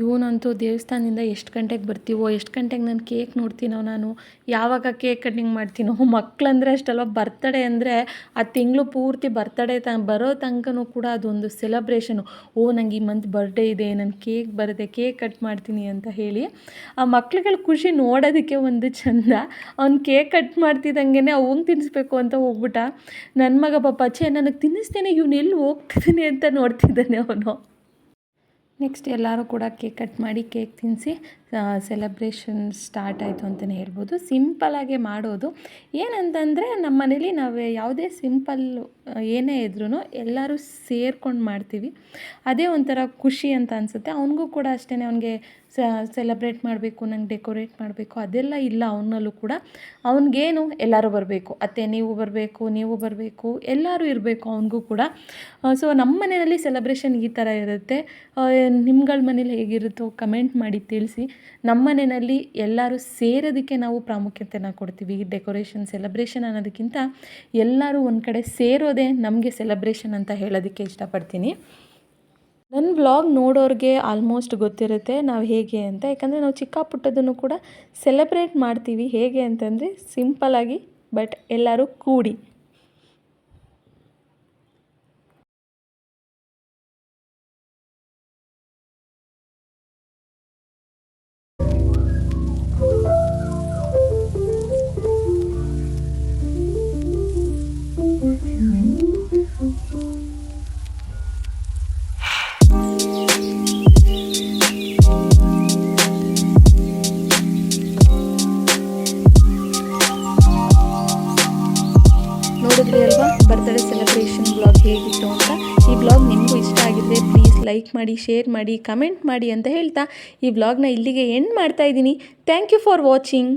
ಇವನಂತೂ ದೇವಸ್ಥಾನದಿಂದ ಎಷ್ಟು ಗಂಟೆಗೆ ಬರ್ತೀವೋ, ಎಷ್ಟು ಗಂಟೆಗೆ ನಾನು ಕೇಕ್ ನೋಡ್ತೀನೋ ನಾನು, ಯಾವಾಗ ಕೇಕ್ ಕಟ್ಟಿಂಗ್ ಮಾಡ್ತೀನೋ ಮಕ್ಕಳಂದ್ರೆ ಅಷ್ಟಲ್ವ ಬರ್ತಡೇ ಅಂದರೆ ಆ ತಿಂಗಳು ಪೂರ್ತಿ ಬರ್ತಡೇ ತ, ಬರೋ ತನಕನೂ ಕೂಡ ಅದೊಂದು ಸೆಲೆಬ್ರೇಷನು ಓ, ನಂಗೆ ಈ ಮಂತ್ ಬರ್ಡೇ ಇದೆ, ನಾನು ಕೇಕ್ ಬರದೆ, ಕೇಕ್ ಕಟ್ ಮಾಡ್ತೀನಿ ಅಂತ ಹೇಳಿ, ಆ ಮಕ್ಳುಗಳ ಖುಷಿ ನೋಡೋದಕ್ಕೆ ಒಂದು ಚಂದ. ಅವ್ನು ಕೇಕ್ ಕಟ್ ಮಾಡ್ತಿದ್ದಂಗೆ ಅವಂಗೆ ತಿನ್ನಿಸ್ಬೇಕು ಅಂತ ಹೋಗ್ಬಿಟ್ಟ. ನನ್ನ ಮಗ ಪಾಪ, ಛೇ, ನನಗೆ ತಿನ್ನಿಸ್ತೇನೆ, ಇವನು ಎಲ್ಲಿ ಹೋಗ್ತಿದ್ದಾನೆ ಅಂತ ನೋಡ್ತಿದ್ದಾನೆ ಅವನು. ನೆಕ್ಸ್ಟ್ ಎಲ್ಲರೂ ಕೂಡ ಕೇಕ್ ಕಟ್ ಮಾಡಿ ಕೇಕ್ ತಿನ್ನಿಸಿ ಸೆಲೆಬ್ರೇಷನ್ ಸ್ಟಾರ್ಟ್ ಆಯಿತು ಅಂತಲೇ ಹೇಳ್ಬೋದು. ಸಿಂಪಲಾಗೆ ಮಾಡೋದು. ಏನಂತಂದರೆ ನಮ್ಮ ಮನೇಲಿ ನಾವು ಯಾವುದೇ ಸಿಂಪಲ್ ಏನೇ ಇದ್ರೂ ಎಲ್ಲರೂ ಸೇರ್ಕೊಂಡು ಮಾಡ್ತೀವಿ. ಅದೇ ಒಂಥರ ಖುಷಿ ಅಂತ ಅನಿಸುತ್ತೆ. ಅವನಿಗೂ ಕೂಡ ಅಷ್ಟೇ ಅವನಿಗೆ ಸೆಲೆಬ್ರೇಟ್ ಮಾಡಬೇಕು, ನಂಗೆ ಡೆಕೋರೇಟ್ ಮಾಡಬೇಕು, ಅದೆಲ್ಲ ಇಲ್ಲ ಅವನಲ್ಲೂ ಕೂಡ. ಅವನಿಗೇನು ಎಲ್ಲರೂ ಬರಬೇಕು. ಅತ್ತೆ ನೀವು ಬರಬೇಕು ನೀವು ಬರಬೇಕು, ಎಲ್ಲರೂ ಇರಬೇಕು ಅವನಿಗೂ ಕೂಡ. ಸೊ ನಮ್ಮ ಮನೆಯಲ್ಲಿ ಸೆಲೆಬ್ರೇಷನ್ ಈ ಥರ ಇರುತ್ತೆ. ನಿಮ್ಗಳ ಮನೇಲಿ ಹೇಗಿರುತ್ತೋ ಕಮೆಂಟ್ ಮಾಡಿ ತಿಳಿಸಿ. ನಮ್ಮ ಮನೆಯಲ್ಲಿ ಎಲ್ಲರೂ ಸೇರೋದಕ್ಕೆ ನಾವು ಪ್ರಾಮುಖ್ಯತೆನ ಕೊಡ್ತೀವಿ ಡೆಕೋರೇಷನ್ ಸೆಲೆಬ್ರೇಷನ್ ಅನ್ನೋದಕ್ಕಿಂತ ಎಲ್ಲರೂ ಒಂದು ಕಡೆ ಸೇರೋದೇ ನಮಗೆ ಸೆಲೆಬ್ರೇಷನ್ ಅಂತ ಹೇಳೋದಕ್ಕೆ ಇಷ್ಟಪಡ್ತೀನಿ. ನನ್ನ ಬ್ಲಾಗ್ ನೋಡೋರಿಗೆ ಆಲ್ಮೋಸ್ಟ್ ಗೊತ್ತಿರುತ್ತೆ ನಾವು ಹೇಗೆ ಅಂತ, ಯಾಕಂದರೆ ನಾವು ಚಿಕ್ಕ ಪುಟ್ಟದನ್ನು ಕೂಡ ಸೆಲೆಬ್ರೇಟ್ ಮಾಡ್ತೀವಿ. ಹೇಗೆ ಅಂತಂದರೆ ಆಗಿ ಬಟ್ ಎಲ್ಲರೂ ಕೂಡಿ. ಮಾಡಿ, ಶೇರ್ ಮಾಡಿ, ಕಮೆಂಟ್ ಮಾಡಿ ಅಂತ ಹೇಳ್ತಾ ಈ ವ್ಲಾಗ್ನ ಇಲ್ಲಿಗೆ ಎಂಡ್ ಮಾಡ್ತಾ ಇದ್ದೀನಿ. Thank you for watching